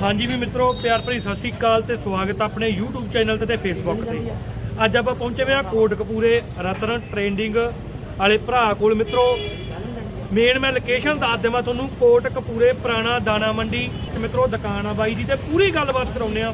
ਹਾਂਜੀ ਵੀ ਮਿੱਤਰੋ, ਪਿਆਰ ਭਰੀ ਸਤਿ ਸ੍ਰੀ ਅਕਾਲ ਤੇ ਸਵਾਗਤ ਆਪਣੇ YouTube ਚੈਨਲ ਤੇ ਤੇ Facebook ਤੇ। ਅੱਜ ਆਪਾਂ ਪਹੁੰਚੇ ਹੋਏ ਹਾਂ ਕੋਟ ਕਪੂਰੇ ਰਤਨ ਟ੍ਰੈਂਡਿੰਗ ਵਾਲੇ ਭਰਾ ਕੋਲ। ਮਿੱਤਰੋ ਮੇਨ ਮੈਂ ਲੋਕੇਸ਼ਨ ਦੱਸ ਦੇਵਾਂ ਤੁਹਾਨੂੰ ਕੋਟ ਕਪੂਰੇ ਪੁਰਾਣਾ ਦਾਣਾ ਮੰਡੀ। ਤੇ ਮਿੱਤਰੋ, ਦੁਕਾਨ ਆ ਬਾਈ ਦੀ ਤੇ ਪੂਰੀ ਗੱਲਬਾਤ ਕਰਾਉਂਦੇ ਆ।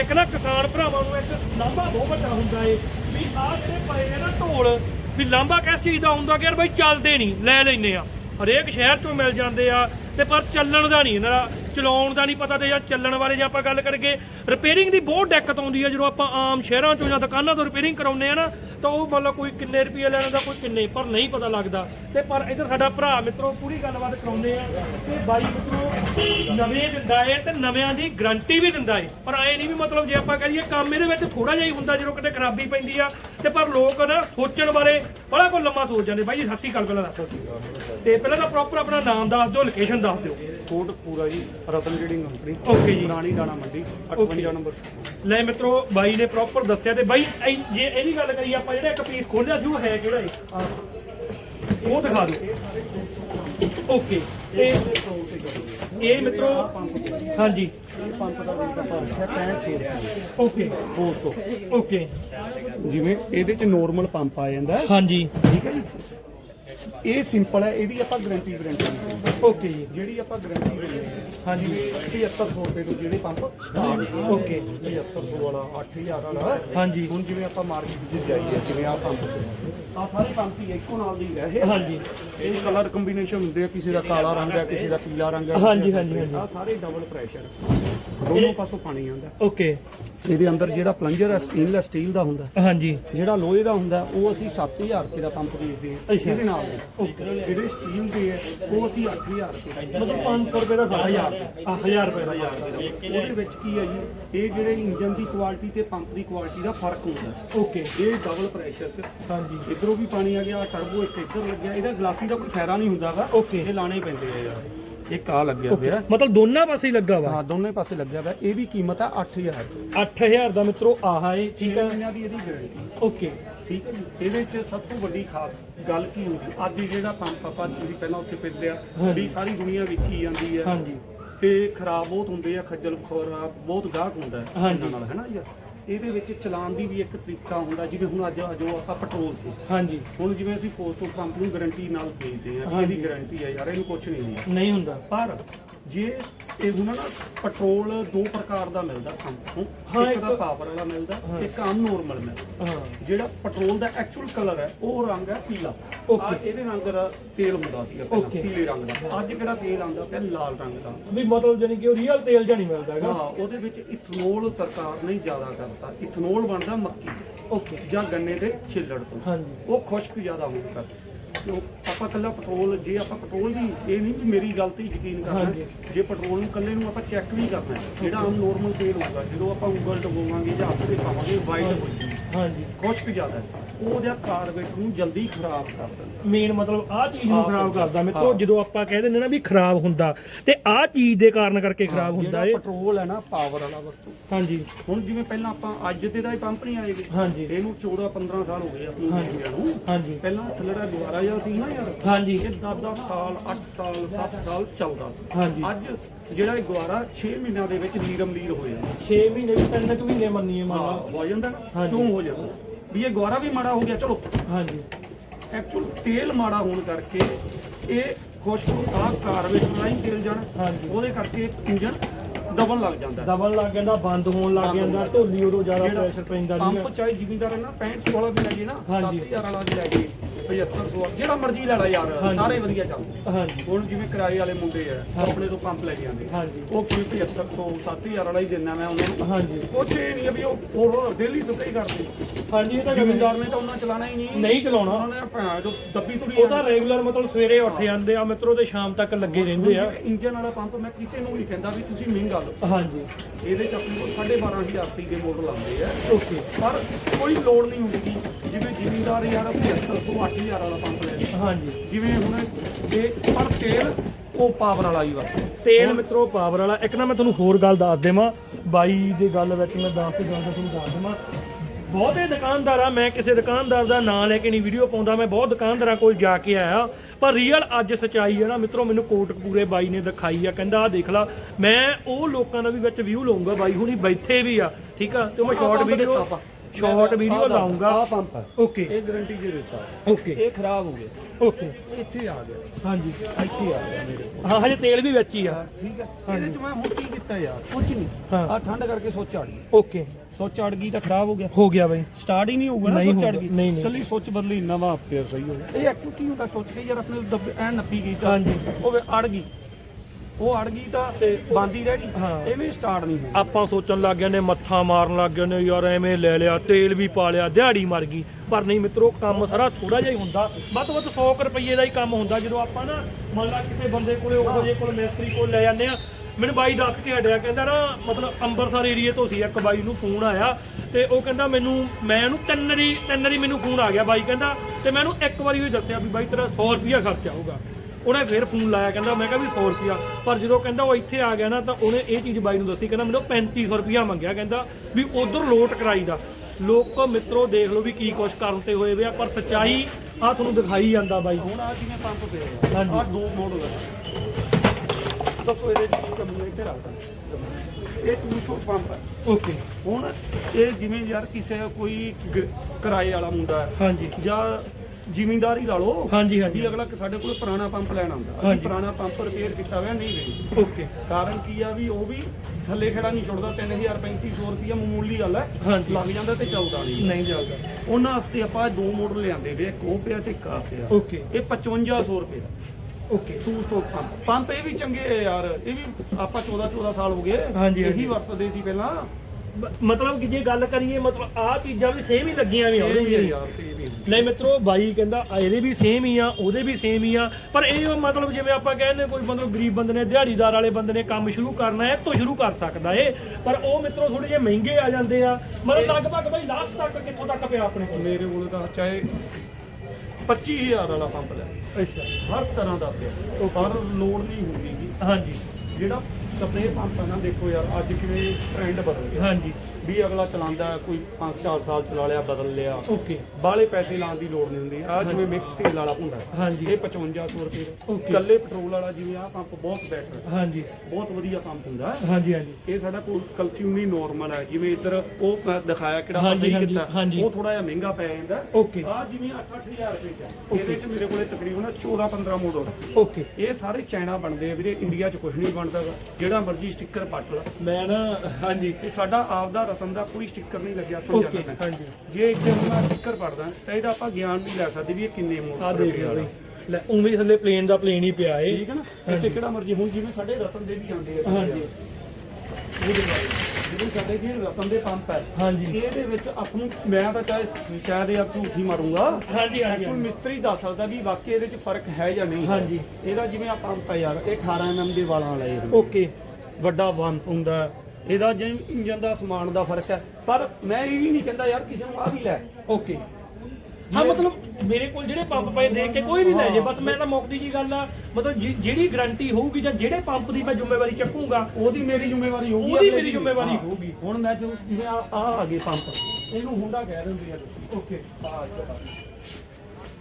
ਇੱਕ ਨਾ ਕਿਸਾਨ ਭਰਾਵਾਂ ਨੂੰ ਇੱਕ ਲਾਂਭਾ ਬਹੁਤ ਵੱਡਾ ਹੁੰਦਾ ਏ, ਵੀ ਆਹ ਜਿਹੜੇ ਪਏ ਨੇ ਨਾ ਢੋਲ, ਵੀ ਲਾਂਭਾ ਕਿਸ ਚੀਜ਼ ਦਾ ਹੁੰਦਾ ਕਿ ਯਾਰ ਬਾਈ ਚੱਲਦੇ ਨਹੀਂ, ਲੈ ਲੈਨੇ ਆ। ਹਰੇਕ ਸ਼ਹਿਰ ਚੋਂ ਮਿਲ ਜਾਂਦੇ ਆ, ਤੇ ਪਰ ਚੱਲਣ ਦਾ ਨਹੀਂ ਇਹਨਾਂ ਦਾ। ਚਲਾਉਣ ਦਾ ਨਹੀਂ ਪਤਾ ਤੇ ਜਾਂ ਚੱਲਣ ਬਾਰੇ ਜੇ ਆਪਾਂ ਗੱਲ ਕਰੀਏ ਰਿਪੇਅਰਿੰਗ ਦੀ ਬਹੁਤ ਦਿੱਕਤ ਆਉਂਦੀ ਹੈ। ਜਦੋਂ ਆਪਾਂ ਆਮ ਸ਼ਹਿਰਾਂ ਚੋਂ ਜਾਂ ਦੁਕਾਨਾਂ ਤੋਂ ਰਿਪੇਅਰਿੰਗ ਕਰਾਉਂਦੇ ਆ ਨਾ, ਤਾਂ ਉਹ ਮਤਲਬ ਕੋਈ ਕਿੰਨੇ ਰੁਪਏ ਲੈਣ ਦਾ, ਕੋਈ ਕਿੰਨੇ, ਪਰ ਨਹੀਂ ਪਤਾ ਲੱਗਦਾ। ਤੇ ਪਰ ਇਧਰ ਸਾਡਾ ਭਰਾ ਮਿੱਤਰੋ, ਪੂਰੀ ਗੱਲਬਾਤ ਕਰਾਉਂਦੇ ਆ ਤੇ ਬਾਈ ਮਿੱਤਰੋ, ਨਵੇਂ ਦਿੰਦਾ ਏ ਤੇ ਨਵਿਆਂ ਦੀ ਗਰੰਟੀ ਵੀ ਦਿੰਦਾ ਏ। ਪਰ ਐ ਨਹੀਂ ਵੀ ਮਤਲਬ ਜੇ ਆਪਾਂ ਕਹੀਏ ਕੰਮ ਇਹਦੇ ਵਿੱਚ ਥੋੜਾ ਜਿਹਾ ਹੀ ਹੁੰਦਾ, ਜਦੋਂ ਕਿਤੇ ਖਰਾਬੀ ਪੈਂਦੀ ਆ, ਤੇ ਪਰ ਲੋਕ ਨਾ ਸੋਚਣ ਬਾਰੇ ਬੜਾ ਕੋ ਲੰਮਾ ਸੋਚ ਜਾਂਦੇ। ਬਾਈ ਜੀ, ਸਤਿ ਸ਼੍ਰੀ ਅਕਾਲ, ਪਹਿਲਾਂ ਦੱਸੋ। ਤੇ ਪਹਿਲਾਂ ਤਾਂ ਪ੍ਰੋਪਰ ਆਪਣਾ ਨਾਮ ਦੱਸ ਦਿਓ ਲੋਕੇਸ਼ਨ ਦੱਸ ਦਿਓ। ਕੋਟ ਪੂਰਾ ਜੀ। ਰਤਨ ਜੀਡਿੰਗ ਕੰਪਨੀ ਓਕੇ ਜੀ। ਪੁਰਾਣੀ ਦਾਣਾ ਮੰਡੀ Okay. 58 ਨੰਬਰ ਲੈ ਮਿੱਤਰੋ ਬਾਈ ਨੇ ਪ੍ਰੋਪਰ ਦੱਸਿਆ ਤੇ ਬਾਈ ਇਹ- ਜੇ ਇਹਦੀ ਗੱਲ ਕਰੀਏ ਆਪਾਂ ਜਿਹੜਾ ਇੱਕ ਪੀਸ ਖੋਲਿਆ ਸੀ ਉਹ ਹੈ ਕਿਹੜਾ ਏ ਉਹ ਦਿਖਾ ਦਿਓ। ਓਕੇ। ਤੇ ਇਹ ਮਿੱਤਰੋ ਹਾਂਜੀ। ਇਹ ਪੰਪ ਦਾ ਰੇਟ ਆਪਾਂ ਰੱਖਿਆ 6500 ਰੁਪਏ ਓਕੇ। 400 ਓਕੇ। ਜਿਵੇਂ ਇਹਦੇ ਚ ਨੋਰਮਲ ਪੰਪ ਆ ਜਾਂਦਾ। ਹੈ, ਹਾਂਜੀ। ਠੀਕ ਹੈ ਜੀ। ਇਹ ਸਿੰਪਲ ਹੈ ਇਹਦੀ ਆਪਾਂ ਗਾਰੰਟੀ ਵਾਰੰਟੀ ਓਕੇ ਜੀ ਜਿਹੜੀ ਆਪਾਂ ਗਾਰੰਟੀ ਹਾਂਜੀ 7500 ਰੁਪਏ ਤੋਂ ਜਿਹੜੇ ਪੰਪ ਓਕੇ 7500 ਵਾਲਾ 8000 ਵਾਲਾ ਹਾਂਜੀ। ਹੁਣ ਜਿਵੇਂ ਆਪਾਂ ਮਾਰਕੀਟ ਵਿੱਚ ਜਾਈਏ ਜਿਵੇਂ ਆ ਪੰਪ ਆ ਸਾਰੇ ਪੰਪ ਹੀ ਇੱਕੋ ਨਾਲ ਦੀ ਹੈ ਇਹ ਹਾਂਜੀ। ਇਹ ਕਲਰ ਕੰਬੀਨੇਸ਼ਨ ਹੁੰਦੇ ਆ ਕਿਸੇ ਦਾ ਕਾਲਾ ਰੰਗ ਹੈ ਕਿਸੇ ਦਾ ਪੀਲਾ ਰੰਗ ਹੈ ਹਾਂਜੀ, ਹਾਂਜੀ, ਹਾਂਜੀ। ਆ ਸਾਰੇ ਡਬਲ ਪ੍ਰੈਸ਼ਰ ਦੋਨੋਂ ਪਾਸੋਂ ਪਾਣੀ ਆਉਂਦਾ। ਓਕੇ ਇਹਦੇ ਅੰਦਰ ਜਿਹੜਾ ਪਲੰਜਰ ਹੈ ਸਟੇਨਲੈਸ ਸਟੀਲ ਦਾ ਹੁੰਦਾ। ਹਾਂਜੀ। ਜਿਹੜਾ ਲੋਹੇ ਦਾ ਹੁੰਦਾ ਉਹ ਅਸੀਂ 7000 ਰੁਪਏ ਦਾ ਪੰਪ ਵੇਚਦੇ ਹਾਂ। ਇਹਦੇ ਨਾਲ ਜਿਹੜੇ ਸਟੀਲ ਦੇ ਹੈ ਉਹ ਅਸੀਂ 8000 ਰੁਪਏ ਮਤਲਬ 500 ਰੁਪਏ ਦਾ 1000 1000 ਰੁਪਏ ਦਾ ਉਹਦੇ ਵਿੱਚ ਕੀ ਹੈ ਜੀ? ਇਹ ਜਿਹੜੇ ਇੰਜਨ ਦੀ ਕੁਆਲਿਟੀ ਤੇ ਪੰਪ ਦੀ ਕੁਆਲਿਟੀ ਦਾ ਫ਼ਰਕ ਹੁੰਦਾ। ਓਕੇ ਇਹ ਡਬਲ ਪ੍ਰੈਸ਼ਰ 'ਚ। ਹਾਂਜੀ। ਇਧਰੋਂ ਵੀ ਪਾਣੀ ਆ ਗਿਆ ਟਰਬੋ ਇੱਕ ਇੱਧਰ ਲੱਗਿਆ। ਇਹਦਾ ਗਲਾਸੀ ਦਾ ਕੋਈ ਫਾਇਦਾ ਨਹੀਂ ਹੁੰਦਾਗਾ. ਇਹ ਲਾਣੇ ਪੈਂਦੇ ਆ ਯਾਰ। ਇੱਕ ਆ ਲੱਗਿਆ ਹੋਇਆ ਮਤਲਬ ਦੋਨਾਂ ਪਾਸੇ ਹੀ ਲੱਗਾ ਵਾ? ਹਾਂ ਦੋਨੇ ਪਾਸੇ ਲੱਗਿਆ ਹੋਇਆ ਇਹਦੀ ਕੀਮਤ ਆ 8000 8000 ਦਾ ਮਿੱਤਰੋ ਆਹ ਏ ਠੀਕ ਆ। ਮਹੀਨਿਆਂ ਦੀ ਇਹਦੀ ਗਾਰੰਟੀ ਓਕੇ ਠੀਕ ਹੈ ਜੀ। ਇਹਦੇ ਚ ਸਭ ਤੋਂ ਵੱਡੀ ਖਾਸ ਗੱਲ ਕੀ ਹੁੰਦੀ? ਅੱਜ ਜਿਹੜਾ ਪੰਪ ਆਪਾਂ ਤੁਸੀਂ ਪਹਿਲਾਂ ਉੱਥੇ ਪਿੱਲਿਆ ਵੀ ਸਾਰੀ ਦੁਨੀਆ ਵਿੱਚ ਹੀ ਜਾਂਦੀ ਹੈ ਹਾਂਜੀ। ਤੇ ਖਰਾਬ ਬਹੁਤ ਹੁੰਦੇ ਆ ਖੱਜਲ ਖਰਾਬ ਬਹੁਤ ਗਾਹਕ ਹੁੰਦਾ ਹੈ। ਇਹਨਾਂ ਨਾਲ ਹੈ ਨਾ ਜੀ? ਇਹਦੇ ਵਿੱਚ ਚਲਾਨ ਦੀ ਵੀ ਇੱਕ ਤਰੀਕਾ ਹੁੰਦਾ ਜਿਵੇਂ ਹੁਣ ਅੱਜ ਜੋ ਆਪਾਂ ਪੈਟਰੋਲ ਸੀ। ਹਾਂਜੀ। ਹੁਣ ਜਿਵੇਂ ਅਸੀਂ ਫੋਸਟੋ ਪੰਪ ਨੂੰ ਗਾਰੰਟੀ ਨਾਲ ਭੇਜਦੇ ਆ। ਇਹਦੀ ਗਾਰੰਟੀ ਹੈ ਯਾਰ ਇਹਨੂੰ ਕੁਝ ਨਹੀਂ ਹੁੰਦਾ। ਨਹੀਂ ਹੁੰਦਾ। ਪਰ ਜੇ ਇਹ ਹੁੰਦਾ ਨਾ ਪੈਟਰੋਲ ਦੋ ਪ੍ਰਕਾਰ ਦਾ ਮਿਲਦਾ ਹਾਂ, ਇੱਕ ਦਾ ਇੱਕ- ਪਾਵਰ ਵਾਲਾ ਮਿਲਦਾ ਇੱਕ ਆਮ ਨੋਰਮਲ ਮਿਲਦਾ। ਹਾਂ। ਜਿਹੜਾ ਪੈਟਰੋਲ ਦਾ ਐਕਚੁਅਲ ਕਲਰ ਹੈ ਉਹ ਰੰਗ ਹੈ ਪੀਲਾ। Okay. ਆ ਇਹਦੇ ਰੰਗ ਦਾ ਤੇਲ ਹੁੰਦਾ ਸੀਗਾ ਪਹਿਲਾਂ Okay. ਪੀਲੇ ਰੰਗ ਦਾ। ਅੱਜ ਕਿਹੜਾ ਤੇਲ ਆਉਂਦਾ ਪਿਆ ਲਾਲ ਰੰਗ ਦਾ। ਵੀ ਮਤਲਬ ਜਾਨੀ ਕਿ ਉਹ ਰੀਅਲ ਤੇਲ ਜਾਂ ਨਹੀਂ ਮਿਲਦਾ ਹੈਗਾ। ਹਾਂ ਉਹਦੇ ਵਿੱਚ ਇਥਨੋਲ ਸਰਕਾਰ ਨੇ ਜ਼ਿਆਦਾ ਕਰਤਾ। ਇਥਨੋਲ ਬਣਦਾ ਮੱਕੀ ਤੋਂ ਓਕੇ ਜਾਂ ਗੰਨੇ ਦੇ ਛਿੱਲੜ ਤੋਂ। ਹਾਂਜੀ। ਉਹ ਖੁਸ਼ਕ ਜ਼ਿਆਦਾ ਹੁੰਦਾ ਕਿਉਂ ਆਪਾਂ ਕੱਲਾ ਪੈਟਰੋਲ ਜੇ ਆਪਾਂ ਪੈਟਰੋਲ ਦੀ ਇਹ ਨਹੀਂ ਵੀ ਮੇਰੀ ਗੱਲ ਤੇ ਹੀ ਯਕੀਨ ਕਰਨਾ ਹਾਂਜੀ। ਜੇ ਪੈਟਰੋਲ ਨੂੰ ਕੱਲੇ ਨੂੰ ਆਪਾਂ ਚੈੱਕ ਵੀ ਕਰਨਾ ਹੈ, ਜਿਹੜਾ ਆਮ ਨੋਰਮਲ ਤੇਲ ਹੋਊਗਾ ਜਦੋਂ ਆਪਾਂ ਉਂਗਲ ਡਬੋਵਾਂਗੇ ਜਾਂ ਹੱਥ ਤੇ ਪਾਵਾਂਗੇ ਵਾਈਟ ਹੋ ਜਾਊਗੀ ਹਾਂਜੀ ਖੁਸ਼ਕ ਜ਼ਿਆਦਾ ਹੈ। ਉਹ ਉਹਦਾ ਕਾਰਬੇਟ ਨੂੰ ਜਲਦੀ ਖਰਾਬ ਕਰ ਦਿੰਦਾ। ਮੇਨ ਮਤਲਬ ਆਹ ਚੀਜ਼ ਨੂੰ ਖਰਾਬ ਕਰਦਾ। ਮਿੱਤਰੋ। ਜਦੋਂ ਆਪਾਂ ਕਹਿ ਦਿੰਦੇ ਨਾ ਵੀ ਖਰਾਬ ਹੁੰਦਾ ਤੇ ਆਹ ਚੀਜ਼ ਦੇ ਕਾਰਨ ਕਰਕੇ ਖਰਾਬ ਹੁੰਦਾ ਜਿਹੜਾ ਏ ਪੈਟਰੋਲ ਹੈ ਨਾ ਪਾਵਰ ਵਾਲਾ ਵਰਤੋਂ। ਹਾਂਜੀ। ਹੁਣ ਜਿਵੇਂ ਪਹਿਲਾਂ ਆਪਾਂ ਅੱਜ ਦੇ ਦਾ ਹੀ ਪੰਪ ਨਹੀਂ ਆਏ ਗੇ। ਹਾਂਜੀ। ਇਹਨੂੰ 14 15 ਸਾਲ ਹੋ ਗਏ ਆਪਣੀ। ਇੰਡੀਆ ਨੂੰ। ਹਾਂਜੀ। ਪਹਿਲਾਂ ਥੱਲੜਾ ਦੁਆਰਾ ਜਿਹਾ ਸੀ ਨਾ ਯਾਰ। ਹਾਂਜੀ। ਇਹ 10 ਸਾਲ 8 ਸਾਲ 7 ਸਾਲ ਚੱਲਦਾ। ਸੀ ਹਾਂਜੀ। ਅੱਜ ਜਿਹੜਾ ਇਹ ਗੁਆਰਾ 6 ਮਹੀਨਿਆਂ ਦੇ ਵਿੱਚ ਲੀਰਮ ਲੀਰ ਹੋ ਜਾਂਦਾ। 6 ਮਹੀਨੇ ਵੀ ਤਿੰਨ ਕੁ ਮਹੀਨੇ ਮੰਨੀਏ ਮੰਨ ਹਾਂ ਲਓ। ਹੋ ਜਾਂਦਾ ਹਾਂਜੀ। ਕਿਉਂ ਹੋ ਜਾਂਦਾ? ਵੀ ਇਹ ਗੁਆਰਾ ਵੀ ਮਾੜਾ ਹੋ ਗਿਆ ਚਲੋ। ਹਾਂਜੀ। ਐਕਚੁਅਲ ਤੇਲ ਮਾੜਾ ਹੋਣ ਕਰਕੇ ਇਹ ਖੁਸ਼ਕ ਆ ਕਾਰਬੇਟ ਰਾਹੀਂ ਤੇਲ ਜਾਣਾ। ਉਹਦੇ ਕਰਕੇ ਇੰਜਨ ਦਬਣ ਲੱਗ ਜਾਂਦਾ। ਦਬਲ ਲੱਗ ਜਾਂਦਾ ਬੰਦ ਹੋਣ ਲੱਗ ਜਾਂਦਾ ਢੋਲੀ ਉਦੋਂ ਜ਼ਿਆਦਾ ਜਿਹੜਾ ਪ੍ਰੈਸ਼ਰ ਪੈਂਦਾ ਨਹੀਂ ਪੰਪ ਚਾਹੇ ਜ਼ਿਮੀਂਦਾਰ ਹੈ ਨਾ 65 ਵਾਲਾ ਵੀ ਲੈ ਜੇ ਨਾ ਹਾਂਜੀ। 7000 ਵਾਲਾ ਵੀ ਲੈ ਜੇ 7500 ਵਾਲਾ, ਜਿਹੜਾ ਮਰਜ਼ੀ ਲੈ ਲਾ ਯਾਰ ਹਾਂਜੀ। ਸਾਰੇ ਵਧੀਆ ਚੱਲਦੇ। ਹਾਂਜੀ। ਹੁਣ ਜਿਵੇਂ ਕਿਰਾਏ ਵਾਲੇ ਮੁੰਡੇ ਆ ਉਹ ਆਪਣੇ ਤੋਂ ਪੰਪ ਲੈ ਕੇ ਆਉਂਦੇ। ਹਾਂਜੀ। ਉਹ ਕੋਈ 7500 7000 ਵਾਲਾ ਹੀ ਦਿੰਦਾ ਮੈਂ ਉਹਨਾਂ। ਨੂੰ ਹਾਂਜੀ। ਕੁਛ ਇਹ ਨਹੀਂ ਆ ਵੀ ਉਹ ਉਹ ਡੇਲੀ ਸਪਰੇ ਕਰਦੇ। ਹਾਂਜੀ ਇਹ ਤਾਂ ਗੱਲ ਜ਼ਿਮੀਂਦਾਰ ਨੇ ਤਾਂ ਉਹਨਾਂ ਚਲਾਣਾ ਹੀ ਨਹੀਂ। ਨਹੀਂ ਚਲਾਉਣਾ। ਉਹਨਾਂ ਨੇ ਭੈਣ ਜੋ ਦੱਬੀ ਤੁਰੀ ਉਹ ਤਾਂ ਰੈਗੂਲਰ ਮਤਲਬ ਸਵੇਰੇ ਉੱਠ ਜਾਂਦੇ ਆ ਮਿੱਤਰੋ ਤੇ ਸ਼ਾਮ ਤੱਕ ਲੱਗੇ ਰਹਿੰਦੇ ਆ। ਇੰਜਨ ਵਾਲਾ ਪੰਪ ਮੈਂ ਕਿਸੇ ਨੂੰ ਨਹੀਂ ਕਹਿੰਦਾ ਵੀ ਤੁਸੀਂ ਮਹਿੰਗਾ ਲਓ। ਹਾਂਜੀ। ਇਹਦੇ ਚ ਆਪਣੇ ਕੋਲ 12500 ਰੁਪਏ ਦੇ ਮਾਡਲ ਆਉਂਦੇ ਆ। ਓਕੇ। ਪਰ ਕੋਈ ਲੋੜ ਨਹੀਂ ਹੁੰਦੀ ਗੀ। ਜਿਵੇਂ ਜ਼ਿਮੀਂਦਾਰ ਯਾਰ 7500 8000 ਵਾਲਾ ਪੰਪ ਲੈ ਲਿਆ। ਹਾਂਜੀ। ਜਿਵੇਂ ਹੁਣ ਇਹ ਪਰ ਤੇਲ ਉਹ ਪਾਵਰ ਵਾਲਾ ਹੀ ਵਰਤੋ ਤੇਲ ਮਿੱਤਰੋ ਪਾਵਰ ਵਾਲਾ। ਇੱਕ ਨਾ ਮੈਂ ਤੁਹਾਨੂੰ ਹੋਰ ਗੱਲ ਦੱਸ ਦੇਵਾਂ। ਬਾਈ ਦੀ ਗੱਲ ਵਿੱਚ ਮੈਂ ਦੱਸ ਕੇ ਗੱਲ ਤੁਹਾਨੂੰ ਦੱਸ ਦੇਵਾਂ। ਬਹੁਤੇ ਦੁਕਾਨਦਾਰ ਆ ਮੈਂ ਕਿਸੇ ਦੁਕਾਨਦਾਰ ਦਾ ਨਾਂ ਲੈ ਕੇ ਨਹੀਂ ਵੀਡੀਓ ਪਾਉਂਦਾ। ਮੈਂ ਬਹੁਤ ਦੁਕਾਨਦਾਰਾਂ ਕੋਲ ਜਾ ਕੇ ਆਇਆ। ਪਰ ਰੀਅਲ ਅੱਜ ਸਚਾਈ ਹੈ ਨਾ ਮਿੱਤਰੋ ਮੈਨੂੰ ਕੋਟਕਪੂਰੇ ਬਾਈ ਨੇ ਦਿਖਾਈ ਆ ਕਹਿੰਦਾ ਆ ਦੇਖ ਲਾ ਮੈਂ ਉਹ ਲੋਕਾਂ ਦਾ ਵੀ ਵਿੱਚ ਵਿਊ ਲਵਾਂਗਾ ਬਾਈ ਹੁਣੀ ਬੈਠੇ ਵੀ ਆ ਠੀਕ ਆ? ਤੇ ਮੈਂ ਸ਼ਾਰਟ ਵੀਡੀਓ ਸ਼ਾਰਟ ਵੀਡੀਓ ਲਾਉਂਗਾ। ਆ ਪੰਪ ਹੈ। ਓਕੇ ਇਹ ਗਾਰੰਟੀ ਦੇ ਦਿੱਤਾ। ਓਕੇ ਇਹ ਖਰਾਬ ਹੋ ਗਿਆ। ਓਕੇ ਇੱਥੇ ਆ ਗਿਆ। ਹਾਂਜੀ। ਇੱਥੇ ਆ ਗਿਆ ਮੇਰੇ ਕੋਲ। ਹਾਂ ਹਜੇ ਤੇਲ ਵੀ ਵਿੱਚ ਹੀ ਆ। ਠੀਕ ਹੈ। ਇਹਦੇ ਚ ਮੈਂ ਹੁਣ ਕੀ ਕੀਤਾ ਯਾਰ? ਕੁਝ ਨਹੀਂ। ਹਾਂ। ਆ ਠੰਡ ਕਰਕੇ ਸੁੱਚ ਅੜ ਗਈ। ਓਕੇ ਸੁੱਚ ਅੜ ਗਈ ਤਾਂ ਖਰਾਬ ਹੋ ਗਿਆ। ਹੋ ਗਿਆ ਬਾਈ। ਸਟਾਰਟ ਹੀ ਨਹੀਂ ਹੋਊਗਾ ਨਾ ਨਹੀਂ ਸੁੱਚ ਅੜ ਹੋਊਗਾ, ਗਈ। ਨਹੀਂ, ਨਹੀਂ। ਸੁੱਚ ਬਦਲੀ ਨਵਾਂ ਫੇਰ ਸਹੀ ਹੋ ਗਿਆ ਇਹ ਐਕਚੁਅਲੀ ਕੀ ਹੁੰਦਾ? ਸੁੱਚ ਕੇ ਯਾਰ ਆਪਣੇ ਦੱਬੇ ਐ ਨੱਪੀ ਗਈ ਤਾਂ। ਹਾਂਜੀ। ਉਹ ਅੜ ਗਈ। ਉਹ ਅੜ ਗਈ ਤਾਂ ਤੇ ਬੰਦੀ ਰਹਿ। ਗਈ। ਐਵੇਂ ਸਟਾਰਟ ਨਹੀਂ ਹੋਊਗਾ ਆਪਾਂ ਸੋਚਣ ਲੱਗ ਗਏ ਨੇ ਮੱਥਾ ਮਾਰਨ ਲੱਗ ਗਏ ਨੇ ਯਾਰ ਐਵੇਂ ਲੈ ਲਿਆ ਤੇਲ ਵੀ ਪਾ ਲਿਆ ਦਿਹਾੜੀ ਮਰ ਗਈ। ਪਰ ਨਹੀਂ ਮਿੱਤਰੋ ਕੰਮ ਸਾਰਾ ਥੋੜਾ ਜਿਹਾ ਹੀ ਹੁੰਦਾ। ਵੱਧ ਤੋਂ ਵੱਧ 100 ਕੁ ਰੁਪਏ ਦਾ ਹੀ ਕੰਮ ਹੁੰਦਾ। ਜਦੋਂ ਆਪਾਂ ਨਾ ਮੰਨ ਲਾ ਕਿਸੇ ਬੰਦੇ ਕੋਲੇ ਉਹੋ ਜਿਹੇ ਕੋਲ ਮਿਸਤਰੀ ਕੋਲ ਲੈ ਜਾਂਦੇ ਆ ਮੈਨੂੰ ਬਾਈ ਦੱਸ ਕੇ ਹਟਿਆ ਕਹਿੰਦਾ ਨਾ ਮਤਲਬ ਅੰਮ੍ਰਿਤਸਰ ਏਰੀਏ ਤੋਂ ਸੀ ਇੱਕ ਬਾਈ ਨੂੰ ਫੋਨ ਆਇਆ ਤੇ ਉਹ ਕਹਿੰਦਾ ਮੈਨੂੰ ਮੈਂ ਉਹਨੂੰ ਤਿੰਨ ਵਾਰੀ ਤਿੰਨ ਵਾਰੀ ਮੈਨੂੰ ਫੋਨ ਆ ਗਿਆ ਬਾਈ ਕਹਿੰਦਾ ਤੇ ਮੈਂ ਉਹਨੂੰ ਇੱਕ ਵਾਰੀ ਹੀ ਦੱਸਿਆ ਵੀ ਬਾਈ ਤੇਰਾ 100 ਰੁਪਿਆ ਖਰਚਾ ਹੋਊਗਾ ਉਹਨੇ ਫਿਰ ਫੋਨ ਲਾਇਆ ਕਹਿੰਦਾ ਮੈਂ ਕਿਹਾ ਵੀ 100 ਰੁਪਿਆ ਪਰ ਜਦੋਂ ਕਹਿੰਦਾ ਉਹ ਇੱਥੇ ਆ ਗਿਆ ਨਾ ਤਾਂ ਉਹਨੇ ਇਹ ਚੀਜ਼ ਬਾਈ ਨੂੰ ਦੱਸੀ ਕਹਿੰਦਾ ਮੈਨੂੰ 3500 ਰੁਪਿਆ ਮੰਗਿਆ ਕਹਿੰਦਾ ਵੀ ਉਧਰ ਲੋਟ ਕਰਾਈਦਾ ਲੋਕ ਮਿੱਤਰੋ ਦੇਖ ਲਓ ਵੀ ਕੀ ਕੁਛ ਕਰਨ ਤੇ ਹੋਏ ਵੇ ਆ ਪਰ ਸੱਚਾਈ ਆ ਤੁਹਾਨੂੰ ਦਿਖਾਈ ਜਾਂਦਾ ਬਾਈ। ਹੁਣ ਆ ਜਿਵੇਂ ਪੰਪ ਪਿਆ ਹਾਂਜੀ। ਆ ਦੋ ਮਾਡਲ ਹੈ ਦੱਸੋ ਇਹਦੇ ਕੀ ਕਮੀ ਹੈ ਇੱਥੇ ਰੱਖ ਦਾਂ ਇਹ ਟੂ ਸਟੋਕ ਪੰਪ ਹੈ। ਓਕੇ। ਹੁਣ ਇਹ ਜਿਵੇਂ ਯਾਰ ਕਿਸੇ ਕੋਈ ਕਿਰਾਏ ਵਾਲਾ ਮੁੰਡਾ ਹੈ। ਹਾਂਜੀ। ਜਾਂ ਜ਼ਿਮੀਂਦਾਰੀ ਲਾ ਲਓ। ਹਾਂਜੀ ਹਾਂਜੀ। ਵੀ ਅਗਲਾ ਸਾਡੇ ਕੋਲ ਪੁਰਾਣਾ ਪੰਪ ਲੈਣ ਆਉਂਦਾ। ਅਸੀਂ ਹਾਂਜੀ। ਪੁਰਾਣਾ ਪੰਪ ਰਿਪੇਅਰ ਕੀਤਾ ਹੋਇਆ ਨਹੀਂ ਵੇਚਦੇ ਓਕੇ। ਕਾਰਨ ਕੀ ਆ ਵੀ ਉਹ ਵੀ ਥੱਲੇ ਖੜਾ ਨਹੀਂ ਛੁੱਟਦਾ 3000 3500 ਰੁਪਇਆ ਮਾਮੂਲੀ ਗੱਲ ਹੈ। ਹਾਂਜੀ। ਲੱਗ ਜਾਂਦਾ ਤੇ ਚੱਲਦਾ ਨਹੀਂ। ਨਹੀਂ ਚੱਲਦਾ। ਉਹਨਾਂ ਵਾਸਤੇ ਆਪਾਂ ਦੋ ਮਾਡਲ ਲਿਆਂਦੇ ਵੇ ਇੱਕ ਉਹ ਪਿਆ ਤੇ ਇੱਕ ਆ ਪਿਆ। ਓਕੇ। ਇਹ 5500 ਰੁਪਏ ਦਾ। Okay. Two stroke pump. Pump ਇਹ ਵੀ ਚੰਗੇ ਆ ਯਾਰ ਇਹ ਵੀ ਆਪਾਂ 14 14 ਸਾਲ ਹੋ ਗਏ। ਹਾਂਜੀ, ਹਾਂਜੀ। ਇਹੀ ਵਰਤਦੇ ਸੀ ਪਹਿਲਾਂ। ਮ- ਮਤਲਬ ਕਿ ਜੇ ਗੱਲ ਕਰੀਏ ਮਤਲਬ ਆ ਚੀਜ਼ਾਂ ਵੀ ਸੇਮ ਹੀ ਲੱਗੀਆਂ ਵੀ ਉਹਦੇ ਵੀ ਆ ਵੀ ਯਾਰ ਸੇਮ ਹੀ ਨਹੀਂ ਮਿੱਤਰੋ ਬਾਈ ਕਹਿੰਦਾ ਆ ਇਹਦੇ ਵੀ ਸੇਮ ਹੀ ਆ ਉਹਦੇ ਵੀ ਸੇਮ ਹੀ ਆ। ਪਰ ਇਹ ਮਤਲਬ ਜਿਵੇਂ ਆਪਾਂ ਕਹਿੰਦੇ ਕੋਈ ਮਤਲਬ ਗਰੀਬ ਬੰਦੇ ਨੇ ਦਿਹਾੜੀਦਾਰ ਵਾਲੇ ਬੰਦੇ ਨੇ ਕੰਮ ਸ਼ੁਰੂ ਕਰਨਾ ਹੈ ਤੋਂ ਸ਼ੁਰੂ ਕਰ ਸਕਦਾ ਏ ਪਰ ਉਹ ਮਿੱਤਰੋ ਥੋੜੇ ਜਿਹੇ ਮਹਿੰਗੇ ਆ ਜਾਂਦੇ ਆ। ਮਤਲਬ ਲਗਭਗ ਬਾਈ ਲਾਸਟ ਤੱਕ ਕਿੱਥੋਂ ਤੱਕ ਪਿਆ ਆਪਣੇ ਕੋਲ? ਮੇਰੇ ਕੋਲ ਤਾਂ ਚਾਹੇ 25000 ਵਾਲਾ ਪੰਪ ਲੈ। ਅੱਛਾ। ਹਰ ਤਰ੍ਹਾਂ ਦਾ ਪਿਆ। ਪਰ ਲੋਡ ਨਹੀਂ ਹੁੰਦੀ ਗੀ। ਹਾਂਜੀ। ਜਿਹੜਾ ਸਪਰੇ ਪੰਪ ਆ ਨਾ ਦੇਖੋ ਯਾਰ ਅੱਜ ਕਿਵੇਂ ਟ੍ਰੈਂਡ ਬਦਲ ਗਿਆ। ਹਾਂਜੀ। ਵੀ ਅਗਲਾ ਚਲਾਉਂਦਾ ਹੈ, ਕੋਈ 5-4 ਸਾਲ ਚਲਾ ਲਿਆ ਬਦਲ ਲਿਆ। ਓਕੇ ਬਾਲੇ ਪੈਸੇ ਲਾਉਣ ਦੀ ਲੋੜ ਨਹੀਂ ਹੁੰਦੀ। ਆ ਜਿਵੇਂ ਮਿਕਸ ਤੇਲ ਵਾਲਾ ਹੁੰਦਾ ਹੈ। ਹਾਂਜੀ। ਇਹ 5500 ਰੁਪਏ ਦਾ। Okay. ਕੱਲੇ ਪੈਟਰੋਲ ਵਾਲਾ ਜਿਵੇਂ ਆ ਪੰਪ ਬਹੁਤ ਬੈਟਰ ਹੈ। ਹਾਂਜੀ। ਬਹੁਤ ਵਧੀਆ ਪੰਪ ਹੁੰਦਾ ਹੈ। ਹਾਂਜੀ ਹਾਂਜੀ। ਇਹ ਸਾਡਾ ਕੋਲ ਕਲਸਿਊਮੀ ਨਾਰਮਲ ਹੈ। ਜਿਵੇਂ ਇੱਧਰ ਉਹ ਦਿਖਾਇਆ ਕਿਹੜਾ ਆਪਾਂ ਹਾਂਜੀ, ਕੀਤਾ। ਉਹ ਥੋੜਾ ਜਿਹਾ ਮਹਿੰਗਾ ਪੈ ਜਾਂਦਾ ਓਕੇ ਆ ਜਿਵੇਂ 8-8000 ਰੁਪਏ ਹੈ। ਇਹਦੇ ਚ ਮੇਰੇ ਕੋਲੇ ਤਕਰੀਬਨ 14-15 ਮਾਡਲ ਓਕੇ ਇਹ ਸਾਰੇ ਚਾਈਨਾ ਬਣਦੇ ਆ ਵੀਰੇ। ਇੰਡੀਆ ਚ ਕੁਝ ਨਹੀਂ ਬਣਦਾ। ਜਿਹੜਾ ਮਰਜ਼ੀ ਸਟicker ਪੱਟ ਲਾ। ਮੈਂ ਨਾ ਹਾਂਜੀ। ਸਾਡਾ ਆਪਦਾ ਰਤਨ ਦਾ ਕੋਈ ਸਟicker ਨਹੀਂ ਲੱਗਿਆ ਸਮਝਿਆ ਮੈਂ ਹਾਂਜੀ। ਜੇ ਇੱਥੇ ਹੁਣ ਮੈਂ ਸਟicker ਪੜਦਾ ਤਾਂ ਇਹਦਾ ਆਪਾਂ ਗਿਆਨ ਨਹੀਂ ਲੈ ਸਕਦੇ ਵੀ ਇਹ ਕਿੰਨੇ ਮੋਡਲ ਆ ਦੇਖ ਲਓ ਬਈ। ਲੈ ਉਵੇਂ ਥੱਲੇ ਪਲੇਨ ਦਾ ਪਲੇਨ ਹੀ ਪਿਆ ਏ ਠੀਕ ਹੈ ਨਾ? ਇੱਥੇ ਕਿਹੜਾ ਮਰਜ਼ੀ ਹੁਣ ਜਿਵੇਂ ਸਾਡੇ ਰਤਨ ਦੇ ਵੀ ਆਉਂਦੇ ਆ। ਹਾਂਜੀ। ਉਹਦੇ ਬਾਰੇ। ਜਿਹੜੇ ਸਾਡੇ ਜਿਹੜੇ ਰਤਨ ਦੇ ਪੰਪ ਹੈ ਹਾਂਜੀ। ਇਹਦੇ ਵਿੱਚ ਆਪ ਨੂੰ ਮੈਂ ਤਾਂ ਚਾਹੇ ਸ਼ਾਇਦ ਇਹ ਆਪ ਝੂਠ ਮਾਰੂੰਗਾ। ਹਾਂਜੀ ਹਾਂਜੀ ਐਕਚੁਅਲ ਮਿਸਤਰੀ ਦੱਸ ਸਕਦਾ ਵੀ ਵਾਕਈ ਇਹਦੇ ਵਿੱਚ ਫ਼ਰਕ ਹੈ ਜਾਂ ਨਹੀਂ ਹਾਂਜੀ। ਇਹਦਾ ਜਿਵੇਂ ਆ ਪੰਪ ਹੈ ਯਾਰ ਇਹ 18 mm ਦੇ ਵਾਲਾਂ ਵਾਲਾ ਇਹ। ਓਕੇ ਵੱਡਾ ਪੰਪ ਹੁੰਦਾ। ਇਹਦਾ ਜਿਵੇਂ ਇੰਜਨ ਦਾ ਸਮਾਨ ਦਾ ਫ਼ਰਕ ਹੈ ਪਰ ਮੈਂ ਇਹ ਵੀ ਨਹੀਂ ਕਹਿੰਦਾ ਯਾਰ ਕਿਸੇ ਨੂੰ ਆ ਵੀ ਲੈ ਓਕੇ ਹਾਂ ਮਤਲਬ ਮੇਰੇ ਕੋਲ ਜਿਹੜੇ ਪੰਪ ਪਏ ਦੇਖ ਕੇ ਕੋਈ ਵੀ ਲੈ ਜੇ ਬਸ ਮੈਂ ਤਾਂ ਮੁੱਕਦੀ ਜੀ ਗੱਲ ਆ ਮਤਲਬ ਜਿ- ਜਿਹੜੀ ਗਾਰੰਟੀ ਹੋਊਗੀ ਜਾਂ ਜਿਹੜੇ ਪੰਪ ਦੀ ਮੈਂ ਜ਼ਿੰਮੇਵਾਰੀ ਚੱਕੂਗਾ ਉਹਦੀ ਮੇਰੀ ਜ਼ਿੰਮੇਵਾਰੀ ਹੋਊਗੀ ਉਹਦੀ ਅਗਲੇ ਮੇਰੀ ਦੀ। ਜ਼ਿੰਮੇਵਾਰੀ ਹਾਂ। ਹੋਊਗੀ। ਹੁਣ ਮੈਂ ਜੋ ਜਿਵੇਂ ਆ ਆ ਗਏ ਪੰਪ ਇਹਨੂੰ ਹੁੰਡਾ ਕਹਿ ਦਿੰਦੇ ਆ ਤੁਸੀਂ ਓਕੇ।